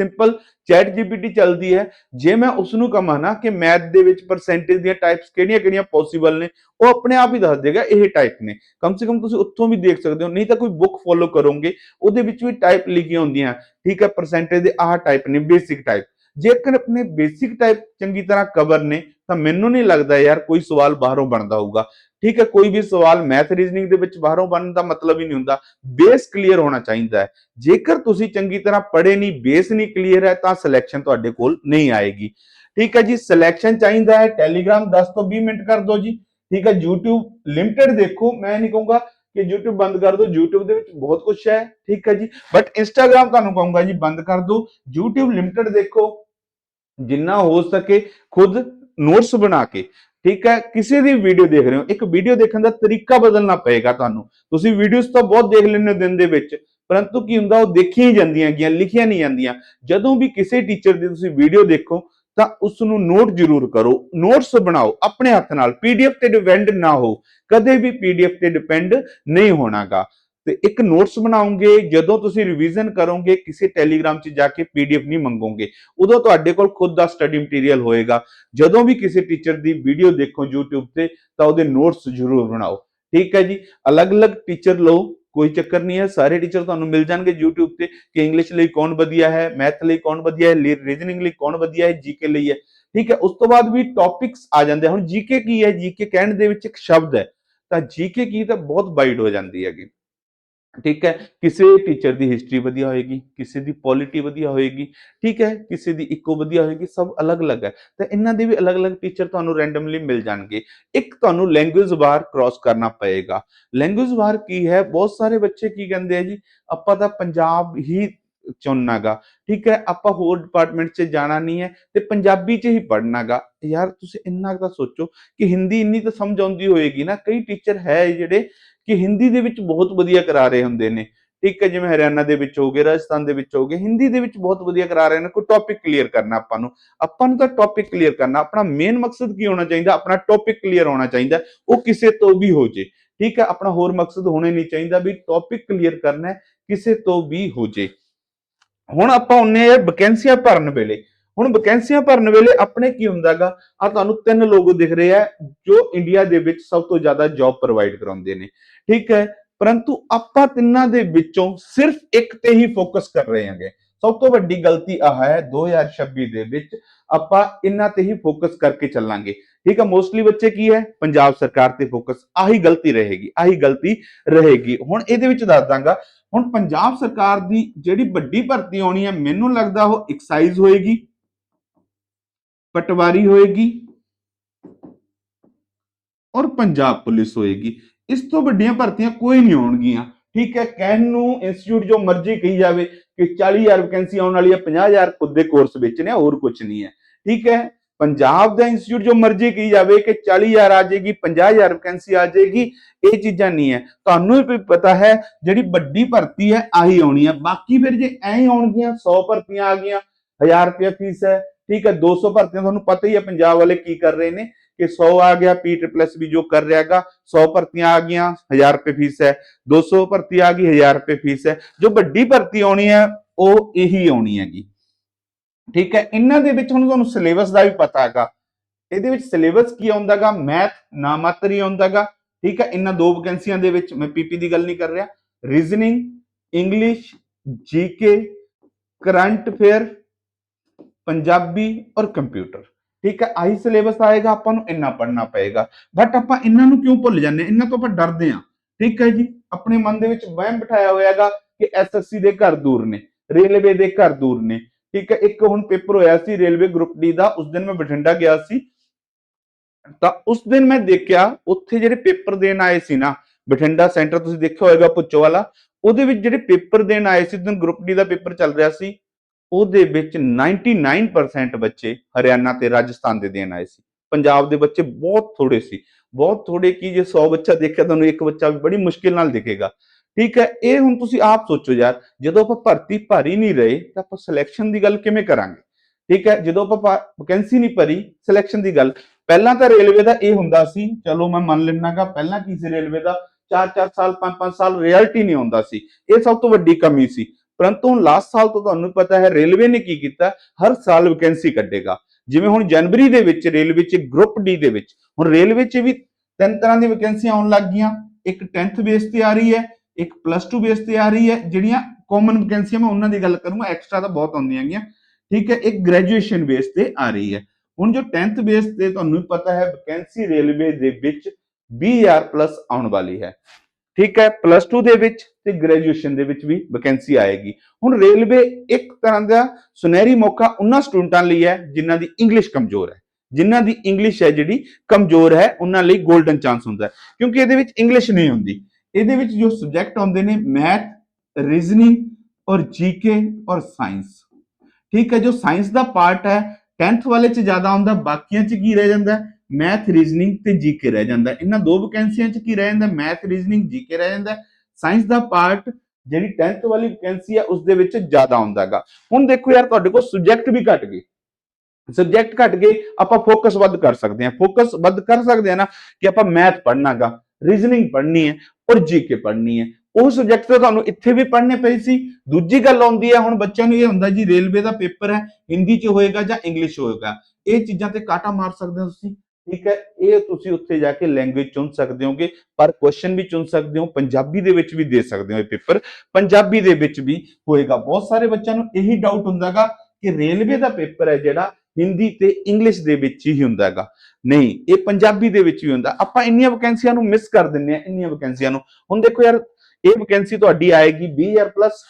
ਸਿੰਪਲ ਚੈਟ ਜੀਪੀਟੀ ਚੱਲਦੀ ਹੈ। ਜੇ ਮੈਂ ਉਸ ਨੂੰ ਕਹਾਂ ਨਾ ਕਿ ਮੈਥ ਦੇ ਵਿੱਚ ਪਰਸੈਂਟੇਜ ਦੀਆਂ ਟਾਈਪਸ ਕਿਹੜੀਆਂ-ਕਿਹੜੀਆਂ ਪੋਸੀਬਲ ਨੇ, ਉਹ ਆਪਣੇ ਆਪ ਹੀ ਦੱਸ ਦੇਗਾ ਇਹ ਟਾਈਪ ਨੇ। ਕਮ ਸੇ ਕਮ ਤੁਸੀਂ ਉੱਥੋਂ ਵੀ ਦੇਖ ਸਕਦੇ ਹੋ, ਨਹੀਂ ਤਾਂ ਕੋਈ ਬੁੱਕ ਫੋਲੋ ਕਰੋਗੇ, ਉਹਦੇ ਵਿੱਚ ਵੀ ਟਾਈਪ ਲਿਖੀਆਂ ਹੁੰਦੀਆਂ। ਠੀਕ ਹੈ ਪਰਸੈਂਟੇਜ ਦੇ ਆਹ ਟਾਈਪ ਨੇ ਬੇਸਿਕ ਟਾਈਪ ਜੇਕਰ ਆਪਣੇ ਬੇਸਿਕ ਟਾਈਪ ਚੰਗੀ ਤਰ੍ਹਾਂ ਕਵਰ ਨੇ, ਤਾਂ ਮੈਨੂੰ ਨਹੀਂ ਲੱਗਦਾ ਯਾਰ ਕੋਈ ਸਵਾਲ ਬਾਹਰੋਂ ਬਣਦਾ ਹੋਊਗਾ। ਠੀਕ ਹੈ, ਕੋਈ ਵੀ ਸਵਾਲ ਮੈਥ ਰੀਜ਼ਨਿੰਗ ਦੇ ਵਿੱਚ ਬਾਹਰੋਂ ਬਣਨ ਦਾ ਮਤਲਬ ਹੀ ਨਹੀਂ ਹੁੰਦਾ। ਬੇਸ ਕਲੀਅਰ ਹੋਣਾ ਚਾਹੀਦਾ ਹੈ। ਜੇਕਰ ਤੁਸੀਂ ਚੰਗੀ ਤਰ੍ਹਾਂ ਪੜ੍ਹੇ ਨਹੀਂ ਬੇਸ ਨਹੀਂ ਕਲੀਅਰ ਹੈ, ਤਾਂ ਸਿਲੈਕਸ਼ਨ ਤੁਹਾਡੇ ਕੋਲ ਨਹੀਂ ਆਏਗੀ। ਠੀਕ ਹੈ ਜੀ ਸਿਲੈਕਸ਼ਨ ਚਾਹੀਦਾ ਹੈ। ਟੈਲੀਗ੍ਰਾਮ 10 ਤੋਂ 20 ਮਿੰਟ ਕਰ ਦਿਓ ਜੀ। ਠੀਕ ਹੈ, YouTube ਲਿਮਟਿਡ ਦੇਖੋ। ਮੈਂ ਨਹੀਂ ਕਹੂੰਗਾ ਕਿ YouTube ਬੰਦ ਕਰ ਦਿਓ। YouTube ਦੇ ਵਿੱਚ ਬਹੁਤ ਕੁਝ ਹੈ। ਠੀਕ ਹੈ ਜੀ। ਬਟ Instagram ਤੁਹਾਨੂੰ ਕਹੂੰਗਾ ਜੀ, ਬੰਦ ਕਰ ਦਿਓ। YouTube ਲਿਮਟਿਡ ਦੇਖੋ। ਜਿੰਨਾ ਹੋ ਸਕੇ, ਖੁਦ ਨੋਟਸ ਬਣਾ ਕੇ। ਠੀਕ ਹੈ? ਕਿਸੇ ਦੀ ਵੀਡੀਓ ਦੇਖ ਰਹੇ ਹੋ, ਇੱਕ ਵੀਡੀਓ ਦੇਖਣ ਦਾ ਤਰੀਕਾ ਬਦਲਣਾ ਪਏਗਾ ਤੁਹਾਨੂੰ। ਤੁਸੀਂ ਵੀਡੀਓਜ਼ ਤਾਂ ਬਹੁਤ ਦੇਖ ਲੈਂਦੇ ਹੋ ਦਿਨ ਦੇ ਵਿੱਚ, ਪਰੰਤੂ ਕੀ ਹੁੰਦਾ, ਉਹ ਦੇਖੀਆਂ ਹੀ ਜਾਂਦੀਆਂ ਗੀਆਂ, ਲਿਖੀਆਂ ਨਹੀਂ ਜਾਂਦੀਆਂ। ਜਦੋਂ ਵੀ ਕਿਸੇ ਟੀਚਰ ਦੀ ਤੁਸੀਂ ਵੀਡੀਓ ਦੇਖੋ, ਤਾਂ ਉਸ ਨੂੰ ਨੋਟ ਜ਼ਰੂਰ ਕਰੋ। ਨੋਟਸ ਬਣਾਓ, ਆਪਣੇ ਹੱਥ ਨਾਲ। ਪੀਡੀਐਫ ਤੇ ਡਿਪੈਂਡ ਨਾ ਹੋ। ਕਦੇ ਵੀ ਪੀਡੀਐਫ ਤੇ ਡਿਪੈਂਡ ਨਹੀਂ ਹੋਣਾਗਾ। ਤੇ ਇੱਕ ਨੋਟਸ ਬਣਾਉਂਗੇ, ਜਦੋਂ ਤੁਸੀਂ ਰਿਵੀਜ਼ਨ ਕਰੋਗੇ, ਕਿਸੇ ਟੈਲੀਗ੍ਰਾਮ 'ਚ ਜਾ ਕੇ ਪੀਡੀਐਫ ਨਹੀਂ ਮੰਗੋਗੇ, ਉਦੋਂ ਤੁਹਾਡੇ ਕੋਲ ਖੁਦ ਦਾ ਸਟੱਡੀ ਮਟੀਰੀਅਲ ਹੋਏਗਾ। ਜਦੋਂ ਵੀ ਕਿਸੇ ਟੀਚਰ ਦੀ ਵੀਡੀਓ ਦੇਖੋ YouTube ਤੇ, ਤਾਂ ਉਹਦੇ ਨੋਟਸ ਜ਼ਰੂਰ ਬਣਾਓ। ਠੀਕ ਹੈ ਜੀ? ਅਲੱਗ-ਅਲੱਗ ਟੀਚਰ ਲਓ, ਕੋਈ ਚੱਕਰ ਨਹੀਂ ਹੈ, ਸਾਰੇ ਟੀਚਰ ਤੁਹਾਨੂੰ ਮਿਲ ਜਾਣਗੇ YouTube ਤੇ ਕਿ ਇੰਗਲਿਸ਼ ਲਈ ਕੌਣ ਵਧੀਆ ਹੈ ਮੈਥ ਲਈ ਕੌਣ ਵਧੀਆ ਹੈ ਰੀਜ਼ਨਿੰਗ ਲਈ ਕੌਣ ਵਧੀਆ ਹੈ ਜੀਕੇ ਲਈ ਹੈ। ਠੀਕ ਹੈ? ਉਸ ਤੋਂ ਬਾਅਦ ਵੀ ਟੌਪਿਕਸ ਆ ਜਾਂਦੇ ਹੁਣ ਜੀਕੇ ਕੀ ਹੈ? ਜੀਕੇ ਕਹਿਣ ਦੇ ਵਿੱਚ ਇੱਕ ਸ਼ਬਦ ਹੈ। ਤਾਂ ਜੀਕੇ ਕੀ ਤਾਂ ਬਹੁਤ ਵਾਈਡ ਹੋ ਜਾਂਦੀ ਹੈਗੀ। ਠੀਕ ਹੈ? ਕਿਸੇ ਟੀਚਰ ਦੀ ਹਿਸਟਰੀ ਵਧੀਆ ਹੋਏਗੀ, ਕਿਸੇ ਦੀ ਪੋਲਿਟੀ ਵਧੀਆ ਹੋਏਗੀ, ਠੀਕ ਹੈ? ਕਿਸੇ ਦੀ ਇਕੋ ਵਧੀਆ ਹੋਏਗੀ, ਸਭ ਅਲੱਗ-ਅਲੱਗ ਹੈ। ਤਾਂ ਇਹਨਾਂ ਦੇ ਵੀ ਅਲੱਗ-ਅਲੱਗ ਟੀਚਰ ਤੁਹਾਨੂੰ ਰੈਂਡਮਲੀ ਮਿਲ ਜਾਣਗੇ। ਇੱਕ ਤੁਹਾਨੂੰ ਲੈਂਗੁਏਜ ਬਾਰ ਕ੍ਰਾਸ ਕਰਨਾ ਪਏਗਾ। ਲੈਂਗੁਏਜ ਬਾਰ ਕੀ ਹੈ? ਬਹੁਤ ਸਾਰੇ ਬੱਚੇ ਕੀ ਕਹਿੰਦੇ ਆ ਜੀ, ਆਪਾਂ ਤਾਂ ਪੰਜਾਬ ਹੀ ਚੁਣਨਾਗਾ। ਠੀਕ ਹੈ, ਆਪਾਂ ਹੋਰ ਡਿਪਾਰਟਮੈਂਟ 'ਚ ਜਾਣਾ ਨਹੀਂ ਹੈ ਤੇ ਪੰਜਾਬੀ 'ਚ ਹੀ ਪੜ੍ਹਨਾਗਾ। ਯਾਰ ਤੁਸੀਂ ਇੰਨਾ ਕੁ ਤਾਂ ਸੋਚੋ ਕਿ ਹਿੰਦੀ ਇੰਨੀ ਤਾਂ ਸਮਝ ਆਉਂਦੀ ਹੋਏਗੀ ਨਾ। ਕਈ ਟੀਚਰ ਹੈ ਜਿਹੜੇ ਕਿ ਹਿੰਦੀ ਦੇ ਵਿੱਚ ਬਹੁਤ ਵਧੀਆ ਕਰਾ ਰਹੇ ਹੁੰਦੇ ਨੇ। ਠੀਕ ਹੈ, ਜਿਵੇਂ ਹਰਿਆਣਾ ਦੇ ਵਿੱਚ ਹੋਗੇ, ਰਾਜਸਥਾਨ ਦੇ ਵਿੱਚ ਹੋਗੇ, ਹਿੰਦੀ ਦੇ ਵਿੱਚ ਬਹੁਤ ਵਧੀਆ ਕਰਾ ਰਹੇ ਨੇ। ਕੋਈ ਟੌਪਿਕ ਕਲੀਅਰ ਕਰਨਾ ਆਪਾਂ ਨੂੰ। ਆਪਾਂ ਨੂੰ ਤਾਂ ਟੌਪਿਕ ਕਲੀਅਰ ਕਰਨਾ, ਆਪਣਾ ਮੇਨ ਮਕਸਦ ਕੀ ਹੋਣਾ ਚਾਹੀਦਾ? ਆਪਣਾ ਟੌਪਿਕ ਕਲੀਅਰ ਹੋਣਾ ਚਾਹੀਦਾ। ਉਹ ਕਿਸੇ ਤੋਂ ਵੀ ਹੋ ਜੇ। ਠੀਕ ਹੈ, ਆਪਣਾ ਹੋਰ ਮਕਸਦ ਹੋਣਾ ਨਹੀਂ ਚਾਹੀਦਾ ਵੀ ਟੌਪਿਕ ਕਲੀਅਰ ਕਰਨਾ ਕਿਸੇ ਤੋਂ ਵੀ ਹੋ ਜੇ। ਹੁਣ ਆਪਾਂ ਉਹਨੇ ਵੈਕੈਂਸੀਆਂ ਭਰਨ ਵੇਲੇ। ਹੁਣ ਵੈਕੈਂਸੀਆਂ ਭਰਨ ਵੇਲੇ ਆਪਣੇ ਕੀ ਹੁੰਦਾਗਾ? ਆ ਤੁਹਾਨੂੰ ਤਿੰਨ ਲੋਗੋ ਦਿਖ ਰਹੇ ਆ, ਜੋ ਇੰਡੀਆ ਦੇ ਵਿੱਚ ਸਭ ਤੋਂ ਜ਼ਿਆਦਾ ਜੌਬ ਪ੍ਰੋਵਾਈਡ ਕਰਾਉਂਦੇ ਨੇ। ਠੀਕ ਹੈ? ਪਰੰਤੂ ਆਪਾਂ ਤਿੰਨਾਂ ਦੇ ਵਿੱਚੋਂ ਸਿਰਫ ਇੱਕ ਤੇ ਹੀ ਫੋਕਸ ਕਰ ਰਹੇ ਹਾਂਗੇ। ਸਭ ਤੋਂ ਵੱਡੀ ਗਲਤੀ ਆਹ ਹੈ 2026 ਦੇ ਵਿੱਚ ਆਪਾਂ ਇਹਨਾਂ ਤੇ ਹੀ ਫੋਕਸ ਕਰਕੇ ਚੱਲਾਂਗੇ। ਠੀਕ ਹੈ ਮੋਸਟਲੀ ਬੱਚੇ ਕੀ ਹੈ, ਪੰਜਾਬ ਸਰਕਾਰ ਤੇ ਫੋਕਸ ਆਹੀ ਗਲਤੀ ਰਹੇਗੀ, ਆਹੀ ਗਲਤੀ ਰਹੇਗੀ। ਹੁਣ ਇਹਦੇ ਵਿੱਚ ਦੱਸ ਦਾਂਗਾ, ਹੁਣ ਪੰਜਾਬ ਸਰਕਾਰ ਦੀ ਜਿਹੜੀ ਵੱਡੀ ਭਰਤੀ ਆਉਣੀ ਹੈ, ਮੈਨੂੰ ਲੱਗਦਾ ਉਹ ਐਕਸਾਈਜ਼ ਹੋਏਗੀ, ਪਟਵਾਰੀ ਹੋਏਗੀ ਔਰ ਪੰਜਾਬ ਪੁਲਿਸ ਹੋਏਗੀ। ਇਸ ਤੋਂ ਵੱਡੀਆਂ ਭਰਤੀਆਂ ਕੋਈ ਨਹੀਂ ਆਉਣਗੀਆਂ ਠੀਕ ਹੈ, ਕਹਿਣ ਨੂੰ ਇੰਸਟੀਚਿਊਟ ਜੋ ਮਰਜ਼ੀ ਕਹੀ ਜਾਵੇ ਕਿ 40000 ਵੈਕੈਂਸੀ ਆਉਣ ਵਾਲੀ ਹੈ 50000 ਖੁਦ ਦੇ ਕੋਰਸ ਵਿੱਚ ਨੇ, ਹੋਰ ਕੁਝ ਨਹੀਂ ਹੈ। ਠੀਕ ਹੈ? ਪੰਜਾਬ ਦਾ ਇੰਸਟੀਚਿਊਟ ਜੋ ਮਰਜ਼ੀ ਕਹੀ ਜਾਵੇ ਕਿ 40000 ਆ ਜਾਏਗੀ 50000 ਵੈਕੈਂਸੀ ਆ ਜਾਏਗੀ, ਇਹ ਚੀਜ਼ਾਂ ਨਹੀਂ ਹੈ। ਤੁਹਾਨੂੰ ਵੀ ਪਤਾ ਹੈ, ਜਿਹੜੀ ਵੱਡੀ ਭਰਤੀ ਹੈ, ਆਹੀ ਆਉਣੀ ਹੈ। ਬਾਕੀ ਫਿਰ ਜੇ ਐਂ ਹੀ ਆਉਣਗੀਆਂ 100 ਭਰਤੀਆਂ ਆ ਗਈਆਂ 1000 ਰੁਪਏ ਫੀਸ ਹੈ, ਠੀਕ ਹੈ 200 ਭਰਤੀਆਂ, ਤੁਹਾਨੂੰ ਪਤਾ ਹੀ ਹੈ ਪੰਜਾਬ ਵਾਲੇ ਕੀ ਕਰ ਰਹੇ ਨੇ। ਕਿ 100 ਆ ਗਿਆ ਪੀ ਟ੍ਰਿਪਲਸ ਵੀ ਜੋ ਕਰ ਰਿਹਾਗਾ 100 ਭਰਤੀਆਂ ਆ ਗਈਆਂ 1000 ਰੁਪਏ ਫੀਸ ਹੈ। 200 ਭਰਤੀ ਆ ਗਈ 1000 ਰੁਪਏ ਫੀਸ ਹੈ। ਜੋ ਵੱਡੀ ਭਰਤੀ ਆਉਣੀ ਹੈ, ਉਹ ਇਹੀ ਆਉਣੀ ਹੈਗੀ। ਠੀਕ ਹੈ, ਇਹਨਾਂ ਦੇ ਵਿੱਚ ਹੁਣ ਤੁਹਾਨੂੰ ਸਿਲੇਬਸ ਦਾ ਵੀ ਪਤਾ ਹੈਗਾ। ਇਹਦੇ ਵਿੱਚ ਸਿਲੇਬਸ ਕੀ ਆਉਂਦਾਗਾ ਮੈਥ ਨਾ ਮਾਤਰ ਹੀ ਆਉਂਦਾਗਾ ਠੀਕ ਹੈ, ਇਹਨਾਂ ਦੋ ਵੈਕੈਂਸੀਆਂ ਦੇ ਵਿੱਚ ਮੈਂ ਪੀਪੀ ਦੀ ਗੱਲ ਨਹੀਂ ਕਰ ਰਿਹਾ। Reasoning English GK current affair Punjabi ਔਰ ਕੰਪਿਊਟਰ ਠੀਕ ਹੈ, ਆਹੀ ਸਿਲੇਬਸ ਆਏਗਾ, ਆਪਾਂ ਨੂੰ ਇੰਨਾ ਪੜ੍ਹਨਾ ਪਏਗਾ। ਬਟ ਆਪਾਂ ਇਹਨਾਂ ਨੂੰ ਕਿਉਂ ਭੁੱਲ ਜਾਂਦੇ ਹਾਂ? ਇਹਨਾਂ ਤੋਂ ਆਪਾਂ ਡਰਦੇ ਹਾਂ। ਠੀਕ ਹੈ ਜੀ, ਆਪਣੇ ਮਨ ਦੇ ਵਿੱਚ ਵਹਿਮ ਬਿਠਾਇਆ ਹੋਇਆਗਾ ਕਿ ਐਸਐਸਸੀ ਦੇ ਘਰ ਦੂਰ ਨੇ, ਰੇਲਵੇ ਦੇ ਘਰ ਦੂਰ ਨੇ। ਠੀਕ ਹੈ, ਇੱਕ ਹੁਣ ਪੇਪਰ ਹੋਇਆ ਸੀ ਰੇਲਵੇ ਗਰੁੱਪ ਡੀ ਦਾ, ਉਸ ਦਿਨ ਮੈਂ ਬਠਿੰਡਾ ਗਿਆ ਸੀ। ਤਾਂ ਉਸ ਦਿਨ ਮੈਂ ਦੇਖਿਆ, ਉੱਥੇ ਜਿਹੜੇ ਪੇਪਰ ਦੇਣ ਆਏ ਸੀ ਨਾ, ਬਠਿੰਡਾ ਸੈਂਟਰ ਤੁਸੀਂ ਦੇਖਿਆ ਹੋਵੇਗਾ ਪੁੱਚੋ ਵਾਲਾ, ਉਹਦੇ ਵਿੱਚ ਜਿਹੜੇ ਪੇਪਰ ਦੇਣ ਆਏ ਸੀ, ਉਸ ਦਿਨ ਗਰੁੱਪ ਡੀ ਦਾ ਪੇਪਰ ਚੱਲ ਰਿਹਾ ਸੀ। ਉਹਦੇ ਵਿੱਚ 99% ਬੱਚੇ ਹਰਿਆਣਾ ਤੇ ਰਾਜਸਥਾਨ ਦੇ ਦੇਣ ਆਏ ਸੀ। ਪੰਜਾਬ ਦੇ ਬੱਚੇ ਬਹੁਤ ਥੋੜੇ ਸੀ। ਬਹੁਤ ਥੋੜੇ ਕੀ ਜੇ 100 ਬੱਚਾ ਦੇਖਿਆ ਤੁਹਾਨੂੰ ਇੱਕ ਬੱਚਾ ਵੀ ਬੜੀ ਮੁਸ਼ਕਿਲ ਨਾਲ ਦਿਖੇਗਾ। ਠੀਕ ਹੈ, ਇਹ ਹੁਣ ਤੁਸੀਂ ਆਪ ਸੋਚੋ ਯਾਰ, ਜਦੋਂ ਆਪਾਂ ਭਰਤੀ ਭਰ ਨਹੀਂ ਰਹੇ ਤਾਂ ਆਪਾਂ ਸਿਲੈਕਸ਼ਨ ਦੀ ਗੱਲ ਕਿਵੇਂ ਕਰਾਂਗੇ? ਠੀਕ ਹੈ, ਜਦੋਂ ਆਪਾਂ ਵੈਕੈਂਸੀ ਨਹੀਂ ਭਰੀ ਸਿਲੈਕਸ਼ਨ ਦੀ ਗੱਲ, ਪਹਿਲਾਂ ਤਾਂ ਰੇਲਵੇ ਦਾ ਇਹ ਹੁੰਦਾ ਸੀ, ਚਲੋ ਮੈਂ ਮੰਨ ਲੈਣਾਗਾ ਪਹਿਲਾਂ ਕੀ ਸੀ ਰੇਲਵੇ ਦਾ? 4-4 ਸਾਲ 5-5 ਸਾਲ ਰਿਜ਼ਲਟ ਨਹੀਂ ਆਉਂਦਾ ਸੀ। ਇਹ ਸਭ ਤੋਂ ਵੱਡੀ ਕਮੀ ਸੀ। ਪਰੰਤੂ ਹੁਣ ਲਾਸਟ ਸਾਲ ਤੋਂ ਤੁਹਾਨੂੰ ਪਤਾ ਹੈ ਰੇਲਵੇ ਨੇ ਕੀ ਕੀਤਾ? ਹਰ ਸਾਲ ਵੈਕੈਂਸੀ ਕੱਢੇਗਾ। ਜਿਵੇਂ ਹੁਣ ਜਨਵਰੀ ਦੇ ਵਿੱਚ ਰੇਲਵੇ ਚ ਗਰੁੱਪ ਡੀ ਦੇ ਵਿੱਚ, ਹੁਣ ਰੇਲਵੇ ਚ ਵੀ ਤਿੰਨ ਤਰ੍ਹਾਂ ਦੀ ਵੈਕੈਂਸੀਆਂ ਆਉਣ ਲੱਗ ਗਈਆਂ। ਇੱਕ 10th ਬੇਸ ਤੇ ਆ ਰਹੀ ਹੈ, ਇੱਕ ਪਲੱਸ 2 ਬੇਸ ਤੇ ਆ ਰਹੀ ਹੈ। ਜਿਹੜੀਆਂ ਕਾਮਨ ਵੈਕੈਂਸੀਆਂ ਮੈਂ ਉਹਨਾਂ ਦੀ ਗੱਲ ਕਰੂੰਗਾ ਐਕਸਟਰਾ ਤਾਂ ਬਹੁਤ ਆਉਂਦੀਆਂ ਗਈਆਂ। ਠੀਕ ਹੈ, ਇੱਕ ਗ੍ਰੈਜੂਏਸ਼ਨ ਬੇਸ ਤੇ ਆ ਰਹੀ ਹੈ। ਹੁਣ ਜੋ 10th ਬੇਸ ਤੇ ਤੁਹਾਨੂੰ ਪਤਾ ਹੈ ਵੈਕੈਂਸੀ ਰੇਲਵੇ ਦੇ ਵਿੱਚ 20000 ਪਲੱਸ ਆਉਣ ਵਾਲੀ ਹੈ। ਠੀਕ ਹੈ ਪਲੱਸ 2 ਦੇ ਵਿੱਚ ਤੇ ਗ੍ਰੈਜੂਏਸ਼ਨ ਦੇ ਵਿੱਚ ਵੀ ਵੈਕੈਂਸੀ ਆਏਗੀ। ਹੁਣ ਰੇਲਵੇ ਇੱਕ ਤਰ੍ਹਾਂ ਦਾ ਸੁਨਹਿਰੀ ਮੌਕਾ ਉਹਨਾਂ ਸਟੂਡੈਂਟਾਂ ਲਈ ਹੈ, ਜਿਨ੍ਹਾਂ ਦੀ ਇੰਗਲਿਸ਼ ਕਮਜ਼ੋਰ ਹੈ। ਜਿਨ੍ਹਾਂ ਦੀ ਇੰਗਲਿਸ਼ ਹੈ ਜਿਹੜੀ ਕਮਜ਼ੋਰ ਹੈ, ਉਹਨਾਂ ਲਈ 골ਡਨ ਚਾਂਸ ਹੁੰਦਾ ਕਿਉਂਕਿ ਇਹਦੇ ਵਿੱਚ ਇੰਗਲਿਸ਼ ਨਹੀਂ ਹੁੰਦੀ। ਇਹਦੇ ਵਿੱਚ ਜੋ ਸਬਜੈਕਟ ਆਉਂਦੇ ਨੇ ਮੈਥ ਰੀਜ਼ਨਿੰਗ ਔਰ ਜੀਕੇ ਔਰ ਸਾਇੰਸ ਠੀਕ ਹੈ, ਜੋ ਸਾਇੰਸ ਦਾ ਪਾਰਟ ਹੈ 10th ਵਾਲੇ ਚ ਜ਼ਿਆਦਾ ਆਉਂਦਾ, ਬਾਕੀਆਂ ਚ ਕੀ ਰਹਿ ਜਾਂਦਾ? ਮੈਥ ਰੀਜ਼ਨਿੰਗ ਤੇ ਜੀਕੇ ਰਹਿ ਜਾਂਦਾ। ਇਹਨਾਂ ਦੋ ਵੈਕੈਂਸੀਆਂ ਚ ਕੀ ਰਹਿ ਜਾਂਦਾ? ਮੈਥ ਰੀਜ਼ਨਿੰਗ ਜੀਕੇ ਰਹਿ ਜਾਂਦਾ। ਸਾਇੰਸ ਦਾ ਪਾਰਟ ਜਿਹੜੀ 10th ਵਾਲੀ ਵੈਕੈਂਸੀ ਹੈ ਉਸ ਦੇ ਵਿੱਚ ਜ਼ਿਆਦਾ ਆਉਂਦਾਗਾ ਹੁਣ ਦੇਖੋ ਯਾਰ, ਤੁਹਾਡੇ ਕੋਲ ਸਬਜੈਕਟ ਵੀ ਘਟ ਗਏ। ਸਬਜੈਕਟ ਘਟ ਗਏ, ਆਪਾਂ ਫੋਕਸ ਵੱਧ ਕਰ ਸਕਦੇ ਹਾਂ। ਫੋਕਸ ਵੱਧ ਕਰ ਸਕਦੇ ਹਾਂ ਨਾ ਕਿ ਆਪਾਂ ਮੈਥ ਪੜ੍ਹਨਾਗਾ ਰੀਜ਼ਨਿੰਗ ਪੜ੍ਹਨੀ ਹੈ ਔਰ ਜੀਕੇ ਪੜ੍ਹਨੀ ਹੈ। ਉਹ ਸਬਜੈਕਟ ਤਾਂ ਤੁਹਾਨੂੰ ਇੱਥੇ ਵੀ ਪੜ੍ਹਨੇ ਪਏ ਸੀ। ਦੂਜੀ ਗੱਲ ਆਉਂਦੀ ਹੈ, ਹੁਣ ਬੱਚਿਆਂ ਨੂੰ ਇਹ ਹੁੰਦਾ ਜੀ ਰੇਲਵੇ ਦਾ ਪੇਪਰ ਹੈ, ਹਿੰਦੀ 'ਚ ਹੋਏਗਾ ਜਾਂ ਇੰਗਲਿਸ਼ ਹੋਏਗਾ। ਇਹ ਚੀਜ਼ਾਂ ਤੇ ਕਾਟਾ ਮਾਰ ਸਕਦੇ ਹੋ ਤੁਸੀਂ। ਠੀਕ ਹੈ, ਇਹ ਤੁਸੀਂ ਉੱਥੇ ਜਾ ਕੇ ਲੈਂਗੁਏਜ ਚੁਣ ਸਕਦੇ ਹੋਗੇ, ਪਰ ਕੁਐਸਚਨ ਵੀ ਚੁਣ ਸਕਦੇ ਹੋ, ਪੰਜਾਬੀ ਦੇ ਵਿੱਚ ਵੀ ਦੇ ਸਕਦੇ ਹੋ ਇਹ ਪੇਪਰ ਪੰਜਾਬੀ ਦੇ ਵਿੱਚ ਵੀ ਹੋਏਗਾ। ਬਹੁਤ ਸਾਰੇ ਬੱਚਿਆਂ ਨੂੰ ਇਹੀ ਡਾਊਟ ਹੁੰਦਾਗਾ ਕਿ ਰੇਲਵੇ ਦਾ ਪੇਪਰ ਹੈ ਜਿਹੜਾ, ਹਿੰਦੀ ਤੇ ਇੰਗਲਿਸ਼ ਦੇ ਵਿੱਚ ਹੀ ਹੁੰਦਾ ਹੁੰਦਾਗਾ। ਨਹੀਂ, ਇਹ ਪੰਜਾਬੀ ਦੇ ਵਿੱਚ ਵੀ ਹੁੰਦਾ। ਆਪਾਂ ਇੰਨੀਆਂ ਵੈਕੈਂਸੀਆਂ ਨੂੰ ਮਿਸ ਕਰ ਦਿੰਨੇ ਆ ਇੰਨੀਆਂ ਵੈਕੈਂਸੀਆਂ ਨੂੰ। ਹੁਣ ਦੇਖੋ ਯਾਰ, ਇਹ ਵੈਕੈਂਸੀ ਤੁਹਾਡੀ ਆਏਗੀ 20000 ਪਲੱਸ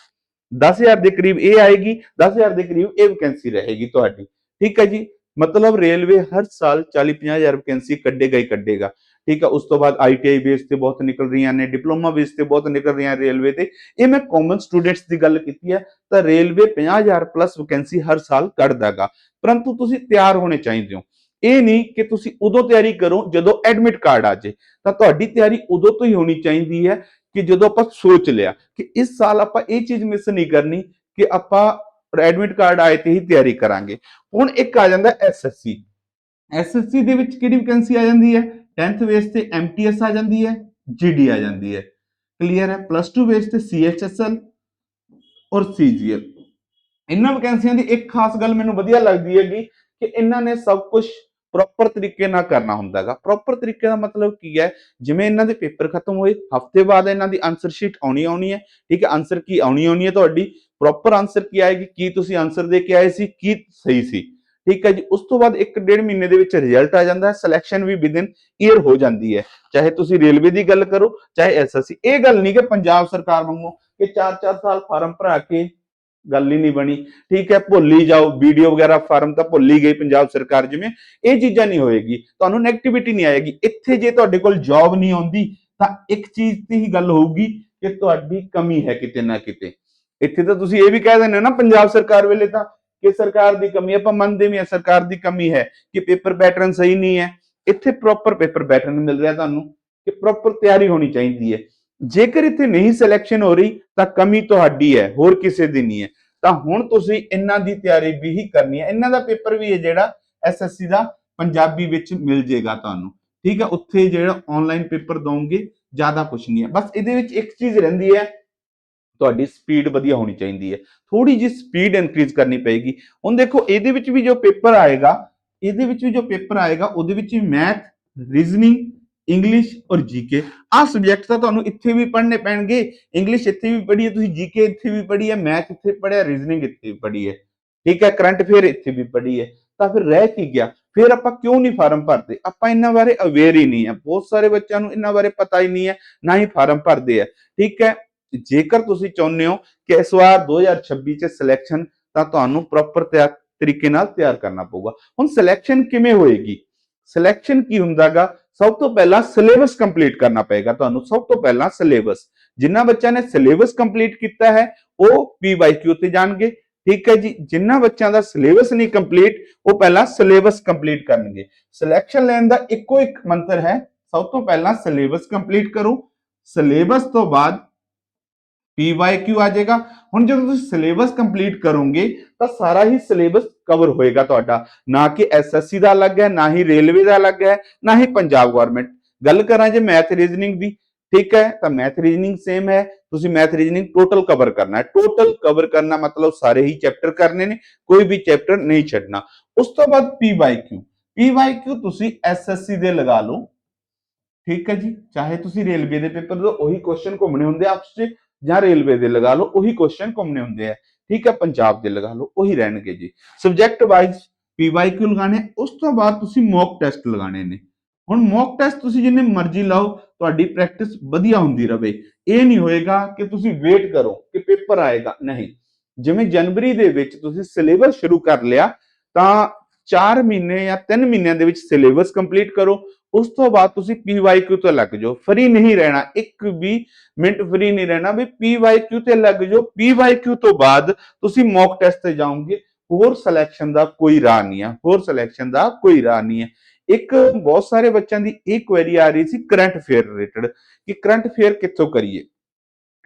10000 ਦੇ ਕਰੀਬ ਇਹ ਆਏਗੀ 10000 ਦੇ ਕਰੀਬ ਇਹ ਵੈਕੈਂਸੀ ਰਹੇਗੀ ਤੁਹਾਡੀ। ਠੀਕ ਹੈ ਜੀ? ਮਤਲਬ ਰੇਲਵੇ ਹਰ ਸਾਲ 40 50000 ਵੈਕੈਂਸੀ ਕੱਢੇਗਾ ਹੀ ਕੱਢੇਗਾ। ਠੀਕ ਹੈ ਉਸ ਤੋਂ ਬਾਅਦ ਆਈਟੀਆਈ ਬੇਸ ਤੇ ਬਹੁਤ ਨਿਕਲ ਰਹੀਆਂ ਨੇ, ਡਿਪਲੋਮਾ ਬੇਸ ਤੇ ਬਹੁਤ ਨਿਕਲ ਰਹੀਆਂ ਰੇਲਵੇ ਤੇ। ਇਹ ਮੈਂ ਕਾਮਨ ਸਟੂਡੈਂਟਸ ਦੀ ਗੱਲ ਕੀਤੀ ਹੈ ਤਾਂ ਰੇਲਵੇ 50000 ਪਲੱਸ ਵੈਕੈਂਸੀ ਹਰ ਸਾਲ ਕੱਢਦਾਗਾ। ਪਰੰਤੂ ਤੁਸੀਂ ਤਿਆਰ ਹੋਣੇ ਚਾਹੀਦੇ ਹੋ। ਇਹ ਨਹੀਂ ਕਿ ਤੁਸੀਂ ਉਦੋਂ ਤਿਆਰੀ ਕਰੋ ਜਦੋਂ ਐਡਮਿਟ ਕਾਰਡ ਆ ਜੇ। ਤਾਂ ਤੁਹਾਡੀ ਤਿਆਰੀ ਉਦੋਂ ਤੋਂ ਹੀ ਹੋਣੀ ਚਾਹੀਦੀ ਹੈ ਕਿ ਜਦੋਂ ਆਪਾਂ ਸੋਚ ਲਿਆ ਕਿ ਇਸ ਸਾਲ ਆਪਾਂ ਇਹ ਚੀਜ਼ ਮਿਸ ਨਹੀਂ ਕਰਨੀ ਕਿ ਆਪਾਂ ਐਡਮਿਟ ਕਾਰਡ ਆਏ ਤੇ ਹੀ ਤਿਆਰੀ ਕਰਾਂਗੇ। ਹੁਣ ਇੱਕ ਆ ਜਾਂਦਾ ਐਸਐਸਸੀ ਐਸਐਸਸੀ ਦੇ ਵਿੱਚ ਕਿਹੜੀ ਵੈਕੈਂਸੀ ਆ ਜਾਂਦੀ ਹੈ? 10th ਬੇਸ ਤੇ ਐਮਟੀਐਸ ਆ ਜਾਂਦੀ ਹੈ ਜੀਡੀ ਆ ਜਾਂਦੀ ਹੈ। ਕਲੀਅਰ ਹੈ? ਪਲੱਸ 2 ਬੇਸ ਤੇ ਸੀਐਚਐਸਐਲ ਔਰ ਸੀਜੀਐਲ ਇਹਨਾਂ ਵੈਕੈਂਸੀਆਂ ਦੀ ਇੱਕ ਖਾਸ ਗੱਲ ਮੈਨੂੰ ਵਧੀਆ ਲੱਗਦੀ ਹੈਗੀ ਕਿ ਇਹਨਾਂ ਨੇ ਸਭ ਕੁਝ ਪ੍ਰੋਪਰ ਤਰੀਕੇ ਨਾਲ ਕਰਨਾ ਹੁੰਦਾਗਾ ਪ੍ਰੋਪਰ ਤਰੀਕੇ ਦਾ ਮਤਲਬ ਕੀ ਹੈ? ਜਿਵੇਂ ਇਹਨਾਂ ਦੇ ਪੇਪਰ ਖਤਮ ਹੋਏ, ਹਫ਼ਤੇ ਬਾਅਦ ਇਹਨਾਂ ਦੀ ਆਨਸਰ ਸ਼ੀਟ ਆਉਣੀ ਆਉਣੀ ਹੈ। ਠੀਕ ਹੈ? ਆਨਸਰ ਕੀ ਆਉਣੀ ਆਉਣੀ ਹੈ ਤੁਹਾਡੀ? ਪ੍ਰੋਪਰ ਆਨਸਰ ਕੀ ਆਏਗੀ? ਕੀ ਤੁਸੀਂ ਆਨਸਰ ਦੇ ਕੇ ਆਏ ਸੀ? ਕੀ ਸਹੀ ਸੀ? ਠੀਕ ਹੈ ਜੀ, ਉਸ ਤੋਂ ਬਾਅਦ ਇੱਕ ਡੇਢ ਮਹੀਨੇ ਦੇ ਵਿੱਚ ਰਿਜ਼ਲਟ ਆ ਜਾਂਦਾ ਹੈ ਸਿਲੈਕਸ਼ਨ ਵੀ ਵਿਦਿਨ ਈਅਰ ਹੋ ਜਾਂਦੀ ਹੈ। ਚਾਹੇ ਤੁਸੀਂ ਰੇਲਵੇ ਦੀ ਗੱਲ ਕਰੋ, ਚਾਹੇ ਐਸਐਸਸੀ ਇਹ ਗੱਲ ਨਹੀਂ ਕਿ ਪੰਜਾਬ ਸਰਕਾਰ ਵਾਂਗੂ ਕਿ 4-4 ਸਾਲ ਫਾਰਮ ਭਰਾ ਕੇ ਗੱਲ ਹੀ ਨਹੀਂ ਬਣੀ। ਠੀਕ ਹੈ, ਭੁੱਲੀ ਜਾਓ ਵੀਡੀਓ ਵਗੈਰਾ ਫਾਰਮ ਤਾਂ ਭੁੱਲੀ ਗਈ ਪੰਜਾਬ ਸਰਕਾਰ ਜਿਵੇਂ, ਇਹ ਚੀਜ਼ਾਂ ਨਹੀਂ ਹੋਏਗੀ, ਤੁਹਾਨੂੰ ਨੈਗੇਟਿਵਿਟੀ ਨਹੀਂ ਆਏਗੀ। ਇੱਥੇ ਜੇ ਤੁਹਾਡੇ ਕੋਲ ਜੌਬ ਨਹੀਂ ਆਉਂਦੀ, ਤਾਂ ਇੱਕ ਚੀਜ਼ ਦੀ ਹੀ ਗੱਲ ਹੋਊਗੀ ਕਿ ਤੁਹਾਡੀ ਕਮੀ ਹੈ ਕਿਤੇ ਨਾ ਕਿਤੇ। ਇੱਥੇ ਤਾਂ ਤੁਸੀਂ ਇਹ ਵੀ ਕਹਿ ਦਿੰਦੇ ਹੋ ਨਾ, ਪੰਜਾਬ ਸਰਕਾਰ ਵੇਲੇ ਤਾਂ ਕਿ ਸਰਕਾਰ ਦੀ ਕਮੀ ਆਪਾਂ ਮੰਨਦੇ ਵੀ ਆ ਸਰਕਾਰ ਦੀ ਕਮੀ ਹੈ ਕਿ ਪੇਪਰ ਪੈਟਰਨ ਸਹੀ ਨਹੀਂ ਹੈ। ਇੱਥੇ ਪ੍ਰੋਪਰ ਪੇਪਰ ਪੈਟਰਨ ਮਿਲ ਰਿਹਾ ਤੁਹਾਨੂੰ ਕਿ ਪ੍ਰੋਪਰ ਤਿਆਰੀ ਹੋਣੀ ਚਾਹੀਦੀ ਹੈ। ਜੇਕਰ ਇੱਥੇ ਨਹੀਂ ਸਿਲੈਕਸ਼ਨ ਹੋ ਰਹੀ, ਤਾਂ ਕਮੀ ਤੁਹਾਡੀ ਹੈ, ਹੋਰ ਕਿਸੇ ਦੀ ਨਹੀਂ ਹੈ। ਤਾਂ ਹੁਣ ਤੁਸੀਂ ਇਹਨਾਂ ਦੀ ਤਿਆਰੀ ਵੀ ਹੀ ਕਰਨੀ ਹੈ। ਇਹਨਾਂ ਦਾ ਪੇਪਰ ਵੀ ਹੈ ਜਿਹੜਾ ਐਸਐਸਸੀ ਦਾ, ਪੰਜਾਬੀ ਵਿੱਚ ਮਿਲ ਜੇਗਾ ਤੁਹਾਨੂੰ। ਠੀਕ ਹੈ, ਉੱਥੇ ਜਿਹੜਾ ਆਨਲਾਈਨ ਪੇਪਰ ਦੋਗੇ ਜ਼ਿਆਦਾ ਕੁਝ ਨਹੀਂ ਹੈ। ਬਸ ਇਹਦੇ ਵਿੱਚ ਇੱਕ ਚੀਜ਼ ਰਹਿੰਦੀ ਹੈ ਤੁਹਾਡੀ ਸਪੀਡ ਵਧੀਆ ਹੋਣੀ ਚਾਹੀਦੀ ਹੈ। ਥੋੜੀ ਜਿਹੀ ਸਪੀਡ ਇਨਕਰੀਜ਼ ਕਰਨੀ ਪਏਗੀ। ਹੁਣ ਦੇਖੋ, ਇਹਦੇ ਵਿੱਚ ਵੀ ਜੋ ਪੇਪਰ ਆਏਗਾ, ਇਹਦੇ ਵਿੱਚ ਵੀ ਜੋ ਪੇਪਰ ਆਏਗਾ, ਉਹਦੇ ਵਿੱਚ ਵੀ ਮੈਥ ਰੀਜ਼ਨਿੰਗ ਇੰਗਲਿਸ਼ ਔਰ ਜੀਕੇ ਆਹ ਸਬਜੈਕਟ ਤਾਂ ਤੁਹਾਨੂੰ ਇੱਥੇ ਵੀ ਪੜ੍ਹਨੇ ਪੈਣਗੇ। ਇੰਗਲਿਸ਼ ਇੱਥੇ ਵੀ ਪੜ੍ਹੀ ਹੈ, ਤੁਸੀਂ ਜੀਕੇ ਇੱਥੇ ਵੀ ਪੜ੍ਹੀ ਹੈ ਮੈਥ ਇੱਥੇ ਪੜ੍ਹਿਆ ਰੀਜ਼ਨਿੰਗ ਇੱਥੇ ਵੀ ਪੜ੍ਹੀ ਹੈ। ਠੀਕ ਹੈ ਕਰੰਟ ਅਫੇਅਰ ਇੱਥੇ ਵੀ ਪੜ੍ਹੀ ਹੈ। ਤਾਂ ਫਿਰ ਰਹਿ ਕੀ ਗਿਆ? ਫਿਰ ਆਪਾਂ ਕਿਉਂ ਨਹੀਂ ਫਾਰਮ ਭਰਦੇ? ਆਪਾਂ ਇਹਨਾਂ ਬਾਰੇ ਅਵੇਅਰ ਹੀ ਨਹੀਂ ਹੈ। ਬਹੁਤ ਸਾਰੇ ਬੱਚਿਆਂ ਨੂੰ ਇਹਨਾਂ ਬਾਰੇ ਪਤਾ ਹੀ ਨਹੀਂ ਹੈ, ਨਾ ਹੀ ਫਾਰਮ ਭਰਦੇ ਆ ਠੀਕ ਹੈ ਜੇਕਰ ਤੁਸੀਂ ਚਾਹੁੰਦੇ ਹੋ ਕਿ ਇਸ ਵਾਰ 2026 ਚ ਸਿਲੈਕਸ਼ਨ ਤਾਂ ਤੁਹਾਨੂੰ ਪ੍ਰੋਪਰ ਤਰੀਕੇ ਨਾਲ ਤਿਆਰ ਕਰਨਾ ਪਊਗਾ। ਹੁਣ ਸਿਲੈਕਸ਼ਨ ਕਿਵੇਂ ਹੋਏਗੀ? ਸਿਲੈਕਸ਼ਨ ਕੀ ਹੁੰਦਾਗਾ? ਸਭ ਤੋਂ ਪਹਿਲਾਂ ਸਿਲੇਬਸ ਕੰਪਲੀਟ ਕਰਨਾ ਪਏਗਾ ਤੁਹਾਨੂੰ। ਸਭ ਤੋਂ ਪਹਿਲਾਂ ਸਿਲੇਬਸ ਜਿਨ੍ਹਾਂ ਬੱਚਿਆਂ ਨੇ ਸਿਲੇਬਸ ਕੰਪਲੀਟ ਕੀਤਾ ਹੈ, ਉਹ ਪੀਵਾਈਕਿਊ ਤੇ ਜਾਣਗੇ। ਠੀਕ ਹੈ ਜੀ? ਜਿਨ੍ਹਾਂ ਬੱਚਿਆਂ ਦਾ ਸਿਲੇਬਸ ਨਹੀਂ ਕੰਪਲੀਟ ਉਹ ਪਹਿਲਾਂ ਸਿਲੇਬਸ ਕੰਪਲੀਟ ਕਰਨਗੇ। ਸਿਲੈਕਸ਼ਨ ਲੈਣ ਦਾ ਇੱਕੋ ਇੱਕ ਮੰਤਰ ਹੈ, ਸਭ ਤੋਂ ਪਹਿਲਾਂ ਸਿਲੇਬਸ ਕੰਪਲੀਟ ਕਰੋ। ਸਿਲੇਬਸ ਤੋਂ ਬਾਅਦ PYQ ਆ ਜਾਏਗਾ। ਹੁਣ ਜਦੋਂ ਤੁਸੀਂ ਸਿਲੇਬਸ ਕੰਪਲੀਟ ਕਰੋਗੇ, ਤਾਂ ਸਾਰਾ ਹੀ ਸਿਲੇਬਸ ਕਵਰ ਹੋਏਗਾ ਤੁਹਾਡਾ। ਨਾ ਕਿ ਐਸਐਸਸੀ ਦਾ ਅਲੱਗ ਹੈ, ਨਾ ਹੀ ਰੇਲਵੇ ਦਾ ਅਲੱਗ ਹੈ, ਨਾ ਹੀ ਪੰਜਾਬ ਗਵਰਨਮੈਂਟ ਗੱਲ ਕਰਾਂ ਜੇ ਮੈਥ ਰੀਜ਼ਨਿੰਗ ਦੀ, ਠੀਕ ਹੈ? ਤਾਂ ਮੈਥ ਰੀਜ਼ਨਿੰਗ ਸੇਮ ਹੈ। ਤੁਸੀਂ ਮੈਥ ਰੀਜ਼ਨਿੰਗ ਟੋਟਲ ਕਵਰ ਕਰਨਾ ਹੈ। ਟੋਟਲ ਕਵਰ ਕਰਨਾ ਮਤਲਬ ਸਾਰੇ ਹੀ ਚੈਪਟਰ ਕਰਨੇ ਨੇ, ਕੋਈ ਵੀ ਚੈਪਟਰ ਨਹੀਂ ਛੱਡਣਾ। ਉਸ ਤੋਂ ਬਾਅਦ ਪੀਵਾਈਕਿਊ ਪੀਵਾਈਕਿਊ ਤੁਸੀਂ ਐਸਐਸਸੀ ਦੇ ਲਗਾ ਲਓ। ਠੀਕ ਹੈ ਜੀ? ਚਾਹੇ ਤੁਸੀਂ ਰੇਲਵੇ ਦੇ ਪੇਪਰ ਦੋ ਉਹੀ ਕੁਐਸਚਨ ਘੁੰਮਣੇ ਹੁੰਦੇ ਆਪਸ ਚ। ਜਾਂ ਰੇਲਵੇ ਦੇ ਲਗਾ ਲਓ, ਉਹੀ ਕੁਐਸਚਨ ਘੁੰਮਣੇ ਹੁੰਦੇ ਆ। ਠੀਕ ਹੈ, ਪੰਜਾਬ ਦੇ ਲਗਾ ਲਓ, ਉਹੀ ਰਹਿਣਗੇ ਜੀ। ਸਬਜੈਕਟ ਵਾਈਜ਼ ਪੀਵਾਈਕਿਊ ਲਗਾਣੇ ਉਸ ਤੋਂ ਬਾਅਦ ਤੁਸੀਂ ਮੌਕ ਟੈਸਟ ਲਗਾਣੇ ਨੇ। ਹੁਣ ਮੌਕ ਟੈਸਟ ਤੁਸੀਂ ਜਿੰਨੇ ਮਰਜ਼ੀ ਲਾਓ, ਤੁਹਾਡੀ ਪ੍ਰੈਕਟਿਸ ਵਧੀਆ ਹੁੰਦੀ ਰਵੇ। ਇਹ ਨਹੀਂ ਹੋਏਗਾ ਕਿ ਤੁਸੀਂ ਵੇਟ ਕਰੋ ਕਿ ਪੇਪਰ ਆਏਗਾ। ਨਹੀਂ। ਜਿਵੇਂ ਜਨਵਰੀ ਦੇ ਵਿੱਚ ਤੁਸੀਂ ਸਿਲੇਬਸ ਸ਼ੁਰੂ ਕਰ ਲਿਆ, ਤਾਂ 4 ਮਹੀਨੇ ਜਾਂ 3 ਮਹੀਨਿਆਂ ਦੇ ਵਿੱਚ ਸਿਲੇਬਸ ਕੰਪਲੀਟ ਕਰੋ। ਉਸ ਤੋਂ ਬਾਅਦ ਤੁਸੀਂ ਪੀਵਾਈਕਿਊ ਤੇ ਲੱਗ ਜਾਓ, ਫਰੀ ਨਹੀਂ ਰਹਿਣਾ, ਇੱਕ ਵੀ ਮਿੰਟ ਫਰੀ ਨਹੀਂ ਰਹਿਣਾ ਵੀ ਪੀਵਾਈਕਿਊ ਤੇ ਲੱਗ ਜਾਓ, ਪੀਵਾਈਕਿਊ ਤੋਂ ਬਾਅਦ ਤੁਸੀਂ ਮੌਕ ਟੈਸਟ ਤੇ ਜਾਓਗੇ, ਹੋਰ ਸਿਲੈਕਸ਼ਨ ਦਾ ਕੋਈ ਰਾਹ ਨਹੀਂ ਹੈ ਹੋਰ ਸਿਲੈਕਸ਼ਨ ਦਾ ਕੋਈ ਰਾਹ ਨਹੀਂ ਹੈ ਇੱਕ ਬਹੁਤ ਸਾਰੇ ਬੱਚਿਆਂ ਦੀ ਇਹ ਕੁਐਰੀ ਆ ਰਹੀ ਸੀ ਕਰੰਟ ਅਫੇਅਰ ਰਿਲੇਟਡ ਕਿ ਕਰੰਟ ਅਫੇਅਰ ਕਿੱਥੋਂ ਕਰੀਏ?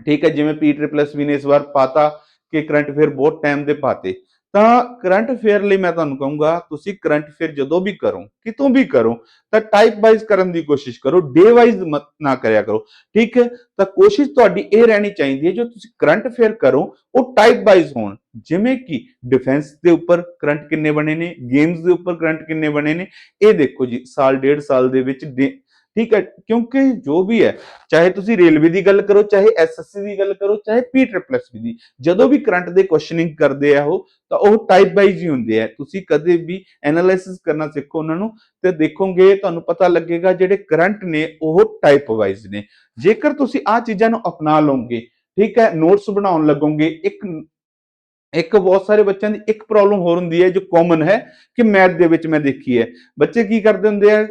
ਠੀਕ ਹੈ, ਜਿਵੇਂ ਪੀ ਟ੍ਰਿਪਲਸ ਵੀ ਨੇ ਇਸ ਵਾਰ ਪਾਤਾ ਕਿ ਕਰੰਟ ਅਫੇਅਰ ਬਹੁਤ ਟਾਈਮ ਦੇ ਪਾਤੇ। ਤਾਂ ਕਰੰਟ ਅਫੇਅਰ ਲਈ ਮੈਂ ਤੁਹਾਨੂੰ ਕਹੂੰਗਾ, ਤੁਸੀਂ ਕਰੰਟ ਅਫੇਅਰ ਜਦੋਂ ਵੀ ਕਰੋ, ਕਿਤੋਂ ਵੀ ਕਰੋ, ਤਾਂ ਟਾਈਪ ਵਾਈਜ਼ ਕਰਨ ਦੀ ਕੋਸ਼ਿਸ਼ ਕਰੋ ਡੇ ਵਾਈਜ਼ ਮਤ ਨਾ ਕਰਿਆ ਕਰੋ, ਠੀਕ ਹੈ? ਤਾਂ ਕੋਸ਼ਿਸ਼ ਤੁਹਾਡੀ ਇਹ ਰਹਿਣੀ ਚਾਹੀਦੀ ਹੈ, ਜੋ ਤੁਸੀਂ ਕਰੰਟ ਅਫੇਅਰ ਕਰੋ, ਉਹ ਟਾਈਪ ਵਾਈਜ਼ ਹੋਣ, ਜਿਵੇਂ ਕਿ ਡਿਫੈਂਸ ਦੇ ਉੱਪਰ ਕਰੰਟ ਕਿੰਨੇ ਬਣੇ ਨੇ ਗੇਮਸ ਦੇ ਉੱਪਰ ਕਰੰਟ ਕਿੰਨੇ ਬਣੇ ਨੇ, ਇਹ ਦੇਖੋ ਜੀ, ਸਾਲ, ਡੇਢ ਸਾਲ ਦੇ ਵਿੱਚ ਡੇ- ਠੀਕ ਹੈ, ਕਿਉਂਕਿ ਜੋ ਵੀ ਹੈ, ਚਾਹੇ ਤੁਸੀਂ ਰੇਲਵੇ ਦੀ ਗੱਲ ਕਰੋ, ਚਾਹੇ ਐਸਐਸਸੀ ਦੀ ਗੱਲ ਕਰੋ, ਚਾਹੇ ਪੀ ਟ੍ਰਿਪਲਸ ਦੀ, ਜਦੋਂ ਵੀ ਕਰੰਟ ਦੇ ਕੁਐਸਚਨਿੰਗ ਕਰਦੇ ਆ ਉਹ, ਤਾਂ ਉਹ ਟਾਈਪ ਵਾਈਜ਼ ਹੀ ਹੁੰਦੇ ਆ। ਤੁਸੀਂ ਕਦੇ ਵੀ ਐਨਾਲਿਸਿਸ ਕਰਨਾ ਸਿੱਖੋ ਉਹਨਾਂ ਨੂੰ ਤੇ ਦੇਖੋਗੇ, ਤੁਹਾਨੂੰ ਪਤਾ ਲੱਗੇਗਾ ਜਿਹੜੇ ਕਰੰਟ ਨੇ, ਉਹ ਟਾਈਪ ਵਾਈਜ਼ ਨੇ। ਜੇਕਰ ਤੁਸੀਂ ਆ ਚੀਜ਼ਾਂ ਨੂੰ ਅਪਣਾ ਲਓਗੇ, ਠੀਕ ਹੈ ਨੋਟਸ ਬਣਾਉਣ ਲੱਗੋਗੇ, ਇੱਕ ਇੱਕ ਬਹੁਤ ਸਾਰੇ ਬੱਚਿਆਂ ਦੀ ਇੱਕ ਪ੍ਰੋਬਲਮ ਹੋਰ ਹੁੰਦੀ ਹੈ, ਜੋ ਕਾਮਨ ਹੈ, ਕਿ ਮੈਥ ਦੇ ਵਿੱਚ ਮੈਂ ਦੇਖੀ ਹੈ। ਬੱਚੇ ਕੀ ਕਰਦੇ ਹੁੰਦੇ ਆ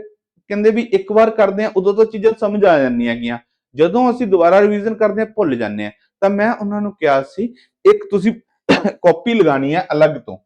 ਕਹਿੰਦੇ ਵੀ ਇੱਕ ਵਾਰ ਕਰਦੇ ਆ ਉਦੋਂ ਤਾਂ ਚੀਜ਼ਾਂ ਸਮਝ ਆ ਜਾਂਦੀਆਂ ਹੈਗੀਆਂ। ਜਦੋਂ ਅਸੀਂ ਦੁਬਾਰਾ ਰਿਵੀਜ਼ਨ ਕਰਦੇ ਆ ਭੁੱਲ ਜਾਂਦੇ ਆ ਤਾਂ ਮੈਂ ਉਹਨਾਂ ਨੂੰ ਕਿਹਾ ਸੀ, ਇੱਕ ਤੁਸੀਂ ਕਾਪੀ ਲਗਾਣੀ ਹੈ ਅਲੱਗ ਤੋਂ।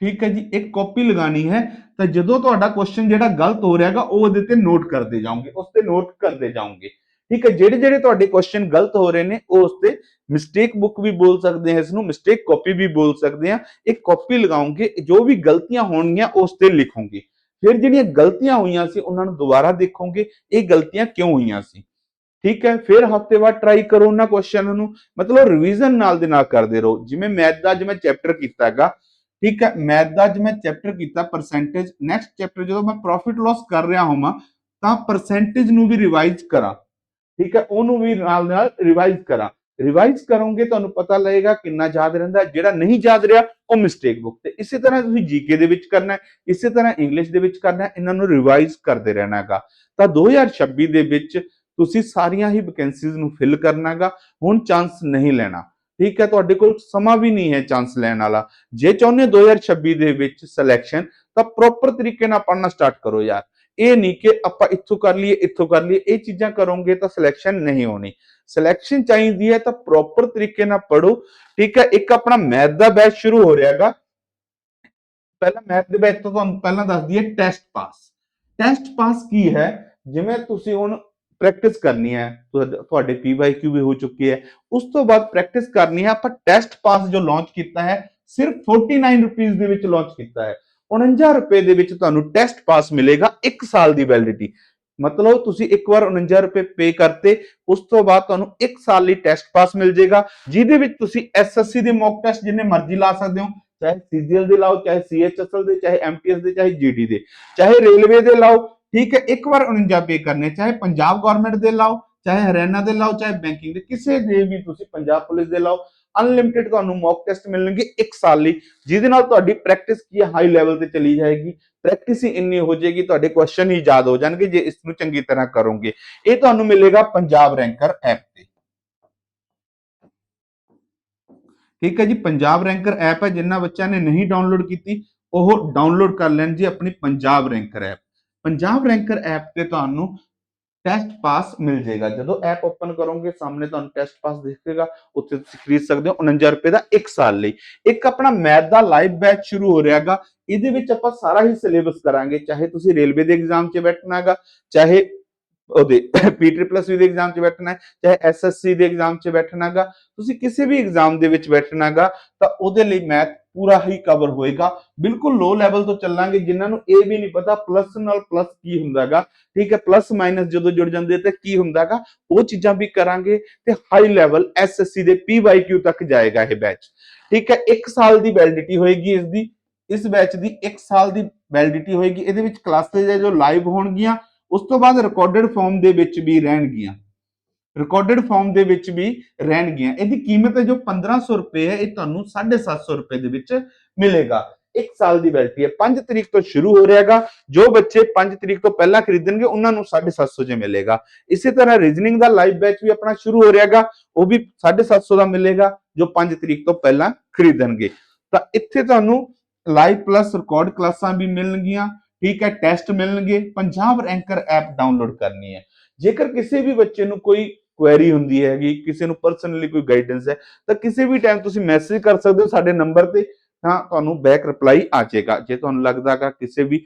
ਠੀਕ ਹੈ ਜੀ, ਇੱਕ ਕਾਪੀ ਲਗਾਣੀ ਹੈ, ਤਾਂ ਜਦੋਂ ਤੁਹਾਡਾ ਕੁਐਸਚਨ ਜਿਹੜਾ ਗਲਤ ਹੋ ਰਿਹਾਗਾ ਉਹ ਉਹਦੇ ਤੇ ਨੋਟ ਕਰਦੇ ਜਾਓਗੇ, ਉਸ ਤੇ ਨੋਟ ਕਰਦੇ ਜਾਓਗੇ। ਠੀਕ ਹੈ, ਜਿਹੜੇ ਜਿਹੜੇ ਤੁਹਾਡੇ ਕੁਐਸਚਨ ਗਲਤ ਹੋ ਰਹੇ ਨੇ, ਉਹ ਉਸ ਤੇ ਮਿਸਟੇਕ ਬੁੱਕ ਵੀ ਬੋਲ ਸਕਦੇ ਹਾਂ, ਇਸ ਨੂੰ ਮਿਸਟੇਕ ਕਾਪੀ ਵੀ ਬੋਲ ਸਕਦੇ ਹਾਂ। ਇੱਕ ਕਾਪੀ ਲਗਾਉਂਗੇ ਜੋ ਵੀ ਗਲਤੀਆਂ ਹੋਣਗੀਆਂ, ਉਸ ਤੇ ਲਿਖੋਗੇ। ਫਿਰ ਜਿਹੜੀਆਂ ਗਲਤੀਆਂ ਹੋਈਆਂ ਸੀ, ਉਹਨਾਂ ਨੂੰ ਦੁਬਾਰਾ ਦੇਖੋਗੇ, ਇਹ ਗਲਤੀਆਂ ਕਿਉਂ ਹੋਈਆਂ ਸੀ? ਠੀਕ ਹੈ, ਫਿਰ ਹਫ਼ਤੇ ਬਾਅਦ ਟਰਾਈ ਕਰੋ ਉਹਨਾਂ ਕੁਐਸਚਨ ਨੂੰ, ਮਤਲਬ ਰਿਵੀਜ਼ਨ ਨਾਲ ਦੇ ਨਾਲ ਕਰਦੇ ਰਹੋ। ਜਿਵੇਂ ਮੈਥ ਦਾ ਅੱਜ ਮੈਂ ਚੈਪਟਰ ਕੀਤਾ ਹੈਗਾ, ਠੀਕ ਹੈ ਮੈਥ ਦਾ ਅੱਜ ਮੈਂ ਚੈਪਟਰ ਕੀਤਾ ਪਰਸੈਂਟੇਜ ਨੈਕਸਟ ਚੈਪਟਰ ਜਦੋਂ ਮੈਂ ਪ੍ਰੋਫਿਟ ਲਾਸ ਕਰ ਰਿਹਾ ਹੋਵਾਂ, ਤਾਂ ਪਰਸੈਂਟੇਜ ਨੂੰ ਵੀ ਰਿਵਾਈਜ਼ ਕਰਾਂ। ਠੀਕ ਹੈ, ਉਹਨੂੰ ਵੀ ਨਾਲ ਨਾਲ ਰਿਵਾਈਜ਼ ਕਰਾਂ। ਰਿਵਾਈਜ਼ ਕਰੋਗੇ, ਤੁਹਾਨੂੰ ਪਤਾ ਲੱਗੇਗਾ ਕਿੰਨਾ ਯਾਦ ਰਹਿੰਦਾ ਜਿਹੜਾ ਨਹੀਂ ਯਾਦ ਰਿਹਾ, ਉਹ ਮਿਸਟੇਕ ਬੁੱਕ ਤੇ ਇਸੇ ਤਰ੍ਹਾਂ ਤੁਸੀਂ ਜੀਕੇ ਦੇ ਵਿੱਚ ਕਰਨਾ ਹੈ, ਇਸੇ ਤਰ੍ਹਾਂ ਇੰਗਲਿਸ਼ ਦੇ ਵਿੱਚ ਕਰਨਾ ਹੈ, ਇਹਨਾਂ ਨੂੰ ਰਿਵਾਈਜ਼ ਕਰਦੇ ਰਹਿਣਾ ਹੈਗਾ। ਤਾਂ 2026 ਦੇ ਵਿੱਚ ਤੁਸੀਂ ਸਾਰੀਆਂ ਹੀ ਵੈਕੈਂਸੀਜ਼ ਨੂੰ ਫਿਲ ਕਰਨਾ ਹੈਗਾ। ਹੁਣ ਚਾਂਸ ਨਹੀਂ ਲੈਣਾ। ਠੀਕ ਹੈ, ਤੁਹਾਡੇ ਕੋਲ ਸਮਾਂ ਵੀ ਨਹੀਂ ਹੈ ਚਾਂਸ ਲੈਣ ਵਾਲਾ। ਜੇ ਚਾਹੁੰਦੇ ਹੋ 2026 ਦੇ ਵਿੱਚ ਸਿਲੈਕਸ਼ਨ ਤਾਂ ਪ੍ਰੋਪਰ ਤਰੀਕੇ ਨਾਲ ਪੜ੍ਹਨਾ ਸਟਾਰਟ ਕਰੋ ਯਾਰ। ਇਹ ਨਹੀਂ ਕਿ ਆਪਾਂ ਇੱਥੋਂ ਕਰ ਲਈਏ ਇੱਥੋਂ ਕਰ ਲਈਏ ਇਹ ਚੀਜ਼ਾਂ ਕਰੋਗੇ ਤਾਂ ਸਿਲੈਕਸ਼ਨ ਨਹੀਂ ਹੋਣੀ ਸਿਲੈਕਸ਼ਨ ਚਾਹੀਦੀ ਹੈ ਤਾਂ ਪ੍ਰੋਪਰ ਤਰੀਕੇ ਨਾਲ ਪੜੋ ਠੀਕ ਹੈ ਇੱਕ ਆਪਣਾ ਮੈਥ ਦਾ ਬੈਚ ਸ਼ੁਰੂ ਹੋ ਰਿਹਾਗਾ ਪਹਿਲਾਂ ਮੈਥ ਦੇ ਬੈਚ ਤੋਂ ਤੁਹਾਨੂੰ ਪਹਿਲਾਂ ਦੱਸ ਦਈਏ ਟੈਸਟ ਪਾਸ ਟੈਸਟ ਪਾਸ ਕੀ ਹੈ ਜਿਵੇਂ ਤੁਸੀਂ ਹੁਣ ਪ੍ਰੈਕਟਿਸ ਕਰਨੀ ਹੈ ਤੁਹਾ- ਤੁਹਾਡੇ ਪੀਵਾਈਕਿਊ ਵੀ ਹੋ ਚੁੱਕੀ ਹੈ ਉਸ ਤੋਂ ਬਾਅਦ ਪ੍ਰੈਕਟਿਸ ਕਰਨੀ ਹੈ ਆਪਾਂ ਟੈਸਟ ਪਾਸ ਜੋ ਲਾਂਚ ਕੀਤਾ ਹੈ ਸਿਰਫ 49 ਰੁਪਏ ਦੇ ਵਿੱਚ ਲਾਂਚ ਕੀਤਾ ਹੈ 49 ਰੁਪਏ ਦੇ ਵਿੱਚ ਤੁਹਾਨੂੰ ਟੈਸਟ ਪਾਸ ਮਿਲੇਗਾ 1 ਸਾਲ ਦੀ ਵੈਲਿਡਿਟੀ ਮਤਲਬ ਤੁਸੀਂ ਇੱਕ ਵਾਰ 49 ਰੁਪਏ ਪੇ ਕਰਤੇ, ਉਸ ਤੋਂ ਬਾਅਦ ਤੁਹਾਨੂੰ 1 ਸਾਲ ਲਈ ਟੈਸਟ ਪਾਸ ਮਿਲ ਜਾਏਗਾ ਜਿਹਦੇ ਵਿੱਚ ਤੁਸੀਂ ਐਸਐਸਸੀ ਦੇ ਮੌਕ ਟੈਸਟ ਜਿੰਨੇ ਮਰਜ਼ੀ ਲਾ ਸਕਦੇ ਹੋ, ਚਾਹੇ ਸੀਜੀਐਲ ਦੇ ਲਾਓ, ਚਾਹੇ ਸੀਐਚਐਸਐਲ ਦੇ, ਚਾਹੇ ਐਮਟੀਐਸ ਦੇ, ਚਾਹੇ ਜੀਡੀ ਦੇ। ਚਾਹੇ ਰੇਲਵੇ ਦੇ ਲਾਓ, ਠੀਕ ਹੈ, ਇੱਕ ਵਾਰ 49 ਪੇ ਕਰਨੇ, ਚਾਹੇ ਪੰਜਾਬ ਗਵਰਨਮੈਂਟ ਦੇ ਲਾਓ, ਚਾਹੇ ਹਰਿਆਣਾ ਦੇ ਲਾਓ, ਚਾਹੇ ਬੈਂਕਿੰਗ ਦੇ, ਕਿਸੇ ਦੇ ਵੀ ਤੁਸੀਂ ਪੰਜਾਬ ਪੁਲਿਸ ਦੇ ਲਾਓ ਅਨਲਿਮਿਟਿਡ ਤੁਹਾਨੂੰ ਮੌਕ ਟੈਸਟ ਮਿਲਣਗੇ 1 ਸਾਲ ਲਈ, ਜਿਹਦੇ ਨਾਲ ਤੁਹਾਡੀ ਪ੍ਰੈਕਟਿਸ ਕੀ ਹਾਈ ਲੈਵਲ ਤੇ ਚਲੀ ਜਾਏਗੀ। ਪ੍ਰੈਕਟਿਸ ਹੀ ਇੰਨੀ ਹੋ ਜਾਏਗੀ, ਤੁਹਾਡੇ ਕੁਐਸਚਨ ਹੀ ਯਾਦ ਹੋ ਜਾਣਗੇ, ਜੇ ਇਸ ਨੂੰ ਚੰਗੀ ਤਰ੍ਹਾਂ ਕਰੋਗੇ। ਇਹ ਤੁਹਾਨੂੰ ਮਿਲੇਗਾ ਪੰਜਾਬ ਰੈਂਕਰ ਐਪ ਤੇ। ਠੀਕ ਹੈ ਜੀ, ਪੰਜਾਬ ਰੈਂਕਰ ਐਪ ਹੈ, ਜਿੰਨਾ ਬੱਚਿਆਂ ਨੇ ਨਹੀਂ ਡਾਊਨਲੋਡ ਕੀਤੀ, ਉਹ ਡਾਊਨਲੋਡ ਕਰ ਲੈਣ ਜੀ ਆਪਣੀ Punjab ranker app. Punjab ranker app ਤੇ ਤੁਹਾਨੂੰ ਟੈਸਟ ਪਾਸ ਮਿਲ ਜਾਏਗਾ। ਜਦੋਂ ਐਪ ਓਪਨ ਕਰੋਗੇ, ਸਾਹਮਣੇ ਤੁਹਾਨੂੰ ਟੈਸਟ ਪਾਸ ਦਿਖੇਗਾ, ਉੱਥੇ ਤੁਸੀਂ ਖਰੀਦ ਸਕਦੇ ਹੋ 49 ਰੁਪਏ ਦਾ 1 ਸਾਲ ਲਈ। ਇੱਕ ਆਪਣਾ ਮੈਥ ਦਾ ਲਾਈਵ ਬੈਚ ਸ਼ੁਰੂ ਹੋ ਰਿਹਾਗਾ। ਇਹਦੇ ਵਿੱਚ ਆਪਾਂ ਸਾਰਾ ਹੀ ਸਿਲੇਬਸ ਕਰਾਂਗੇ। ਚਾਹੇ ਤੁਸੀਂ ਰੇਲਵੇ ਦੇ ਐਗਜ਼ਾਮ 'ਚ ਬੈਠਣਾ ਹੈਗਾ, ਚਾਹੇ ਉਹਦੇ ਪੀਟੀ ਪਲੱਸ ਦੇ ਐਗਜ਼ਾਮ 'ਚ ਬੈਠਣਾ ਹੈ, ਚਾਹੇ ਐਸਐਸਸੀ ਦੇ ਐਗਜ਼ਾਮ 'ਚ ਬੈਠਣਾਗਾ ਤੁਸੀਂ ਕਿਸੇ ਵੀ ਐਗਜ਼ਾਮ ਦੇ ਵਿੱਚ ਬੈਠਣਾਗਾ ਤਾਂ ਉਹਦੇ ਲਈ ਮੈਥ ਪੂਰਾ ਹੀ ਕਵਰ ਹੋਏਗਾ। ਬਿਲਕੁਲ ਲੋ ਲੈਵਲ ਤੋਂ ਚੱਲਾਂਗੇ, ਜਿਨ੍ਹਾਂ ਨੂੰ ਇਹ ਵੀ ਨਹੀਂ ਪਤਾ ਪਲੱਸ ਨਾਲ ਪਲੱਸ ਕੀ ਹੁੰਦਾਗਾ ਠੀਕ ਹੈ ਪਲੱਸ ਮਾਈਨਸ ਜਦੋਂ ਜੁੜ ਜਾਂਦੇ ਤੇ ਕੀ ਹੁੰਦਾਗਾ ਉਹ ਚੀਜ਼ਾਂ ਵੀ ਕਰਾਂਗੇ ਤੇ ਹਾਈ ਲੈਵਲ ਐਸਐਸਸੀ ਦੇ ਪੀਵਾਈਕਿਊ ਤੱਕ ਜਾਏਗਾ ਇਹ ਬੈਚ ਠੀਕ ਹੈ 1 ਸਾਲ ਦੀ ਵੈਲਿਡਿਟੀ ਹੋਏਗੀ ਇਸ ਦੀ, ਇਸ ਬੈਚ ਦੀ 1 ਸਾਲ ਦੀ ਵੈਲਿਡਿਟੀ ਹੋਏਗੀ। ਇਹਦੇ ਵਿੱਚ ਕਲਾਸਿਸ ਹੈ ਜੋ ਲਾਈਵ ਹੋਣਗੀਆਂ। ਉਸ ਤੋਂ ਬਾਅਦ ਰਿਕਾਰਡਡ ਫਾਰਮ ਦੇ ਵਿੱਚ ਵੀ ਰਹਿਣਗੀਆਂ ਰਿਕਾਰਡਡ ਫਾਰਮ ਦੇ ਵਿੱਚ ਵੀ ਰਹਿਣਗੀਆਂ ਇਹਦੀ ਕੀਮਤ ਹੈ ਜੋ 1500 ਰੁਪਏ ਹੈ, ਇਹ ਤੁਹਾਨੂੰ 750 ਰੁਪਏ ਦੇ ਵਿੱਚ ਮਿਲੇਗਾ। 1 ਸਾਲ ਦੀ ਵੈਲਿਡਿਟੀ ਹੈ। 5 ਤਰੀਕ ਤੋਂ ਸ਼ੁਰੂ ਹੋ ਰਿਹਾਗਾ ਜੋ ਬੱਚੇ 5 ਤਰੀਕ ਤੋਂ ਪਹਿਲਾਂ ਖਰੀਦਣਗੇ, ਉਹਨਾਂ ਨੂੰ 750 'ਚ ਮਿਲੇਗਾ। ਇਸੇ ਤਰ੍ਹਾਂ ਰੀਜ਼ਨਿੰਗ ਦਾ ਲਾਈਵ ਬੈਚ ਵੀ ਆਪਣਾ ਸ਼ੁਰੂ ਹੋ ਰਿਹਾਗਾ ਉਹ ਵੀ 750 ਦਾ ਮਿਲੇਗਾ, ਜੋ 5 ਤਰੀਕ ਤੋਂ ਪਹਿਲਾਂ ਖਰੀਦਣਗੇ। ਤਾਂ ਇੱਥੇ ਤੁਹਾਨੂੰ ਲਾਈਵ ਪਲੱਸ ਰਿਕਾਰਡ ਕਲਾਸਾਂ ਵੀ ਮਿਲਣਗੀਆਂ। ਠੀਕ ਹੈ ਟੈਸਟ ਮਿਲਣਗੇ ਪੰਜਾਬ ਰੈਂਕਰ ਐਪ ਡਾਊਨਲੋਡ ਕਰਨੀ ਹੈ। ਜੇਕਰ ਕਿਸੇ ਵੀ ਬੱਚੇ ਨੂੰ ਕੋਈ ਕੁਐਰੀ ਹੁੰਦੀ ਹੈਗੀ, ਕਿਸੇ ਨੂੰ ਪਰਸਨਲੀ ਕੋਈ ਗਾਈਡੈਂਸ ਹੈ, ਤਾਂ ਕਿਸੇ ਵੀ ਟਾਈਮ ਤੁਸੀਂ ਮੈਸੇਜ ਕਰ ਸਕਦੇ ਹੋ ਸਾਡੇ ਨੰਬਰ ਤੇ, ਤਾਂ ਤੁਹਾਨੂੰ ਬੈਕ ਰਿਪਲਾਈ ਆ ਜਾਏਗਾ। ਜੇ ਤੁਹਾਨੂੰ ਲੱਗਦਾਗਾ ਕਿਸੇ ਵੀ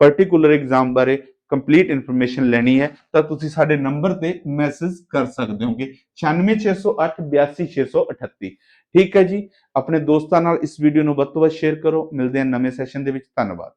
ਪਾਰਟਿਕੂਲਰ ਐਗਜ਼ਾਮ ਬਾਰੇ ਕੰਪਲੀਟ ਇਨਫੋਰਮੇਸ਼ਨ ਲੈਣੀ ਹੈ, ਤਾਂ ਤੁਸੀਂ ਸਾਡੇ ਨੰਬਰ ਤੇ ਮੈਸੇਜ ਕਰ ਸਕਦੇ ਹੋਗੇ। 96608 82638 ਠੀਕ ਹੈ ਜੀ, ਆਪਣੇ ਦੋਸਤਾਂ ਨਾਲ ਇਸ ਵੀਡੀਓ ਨੂੰ ਵੱਧ ਤੋਂ ਵੱਧ ਸ਼ੇਅਰ ਕਰੋ। ਮਿਲਦੇ ਹਾਂ ਨਵੇਂ ਸੈਸ਼ਨ ਦੇ ਵਿੱਚ। ਧੰਨਵਾਦ।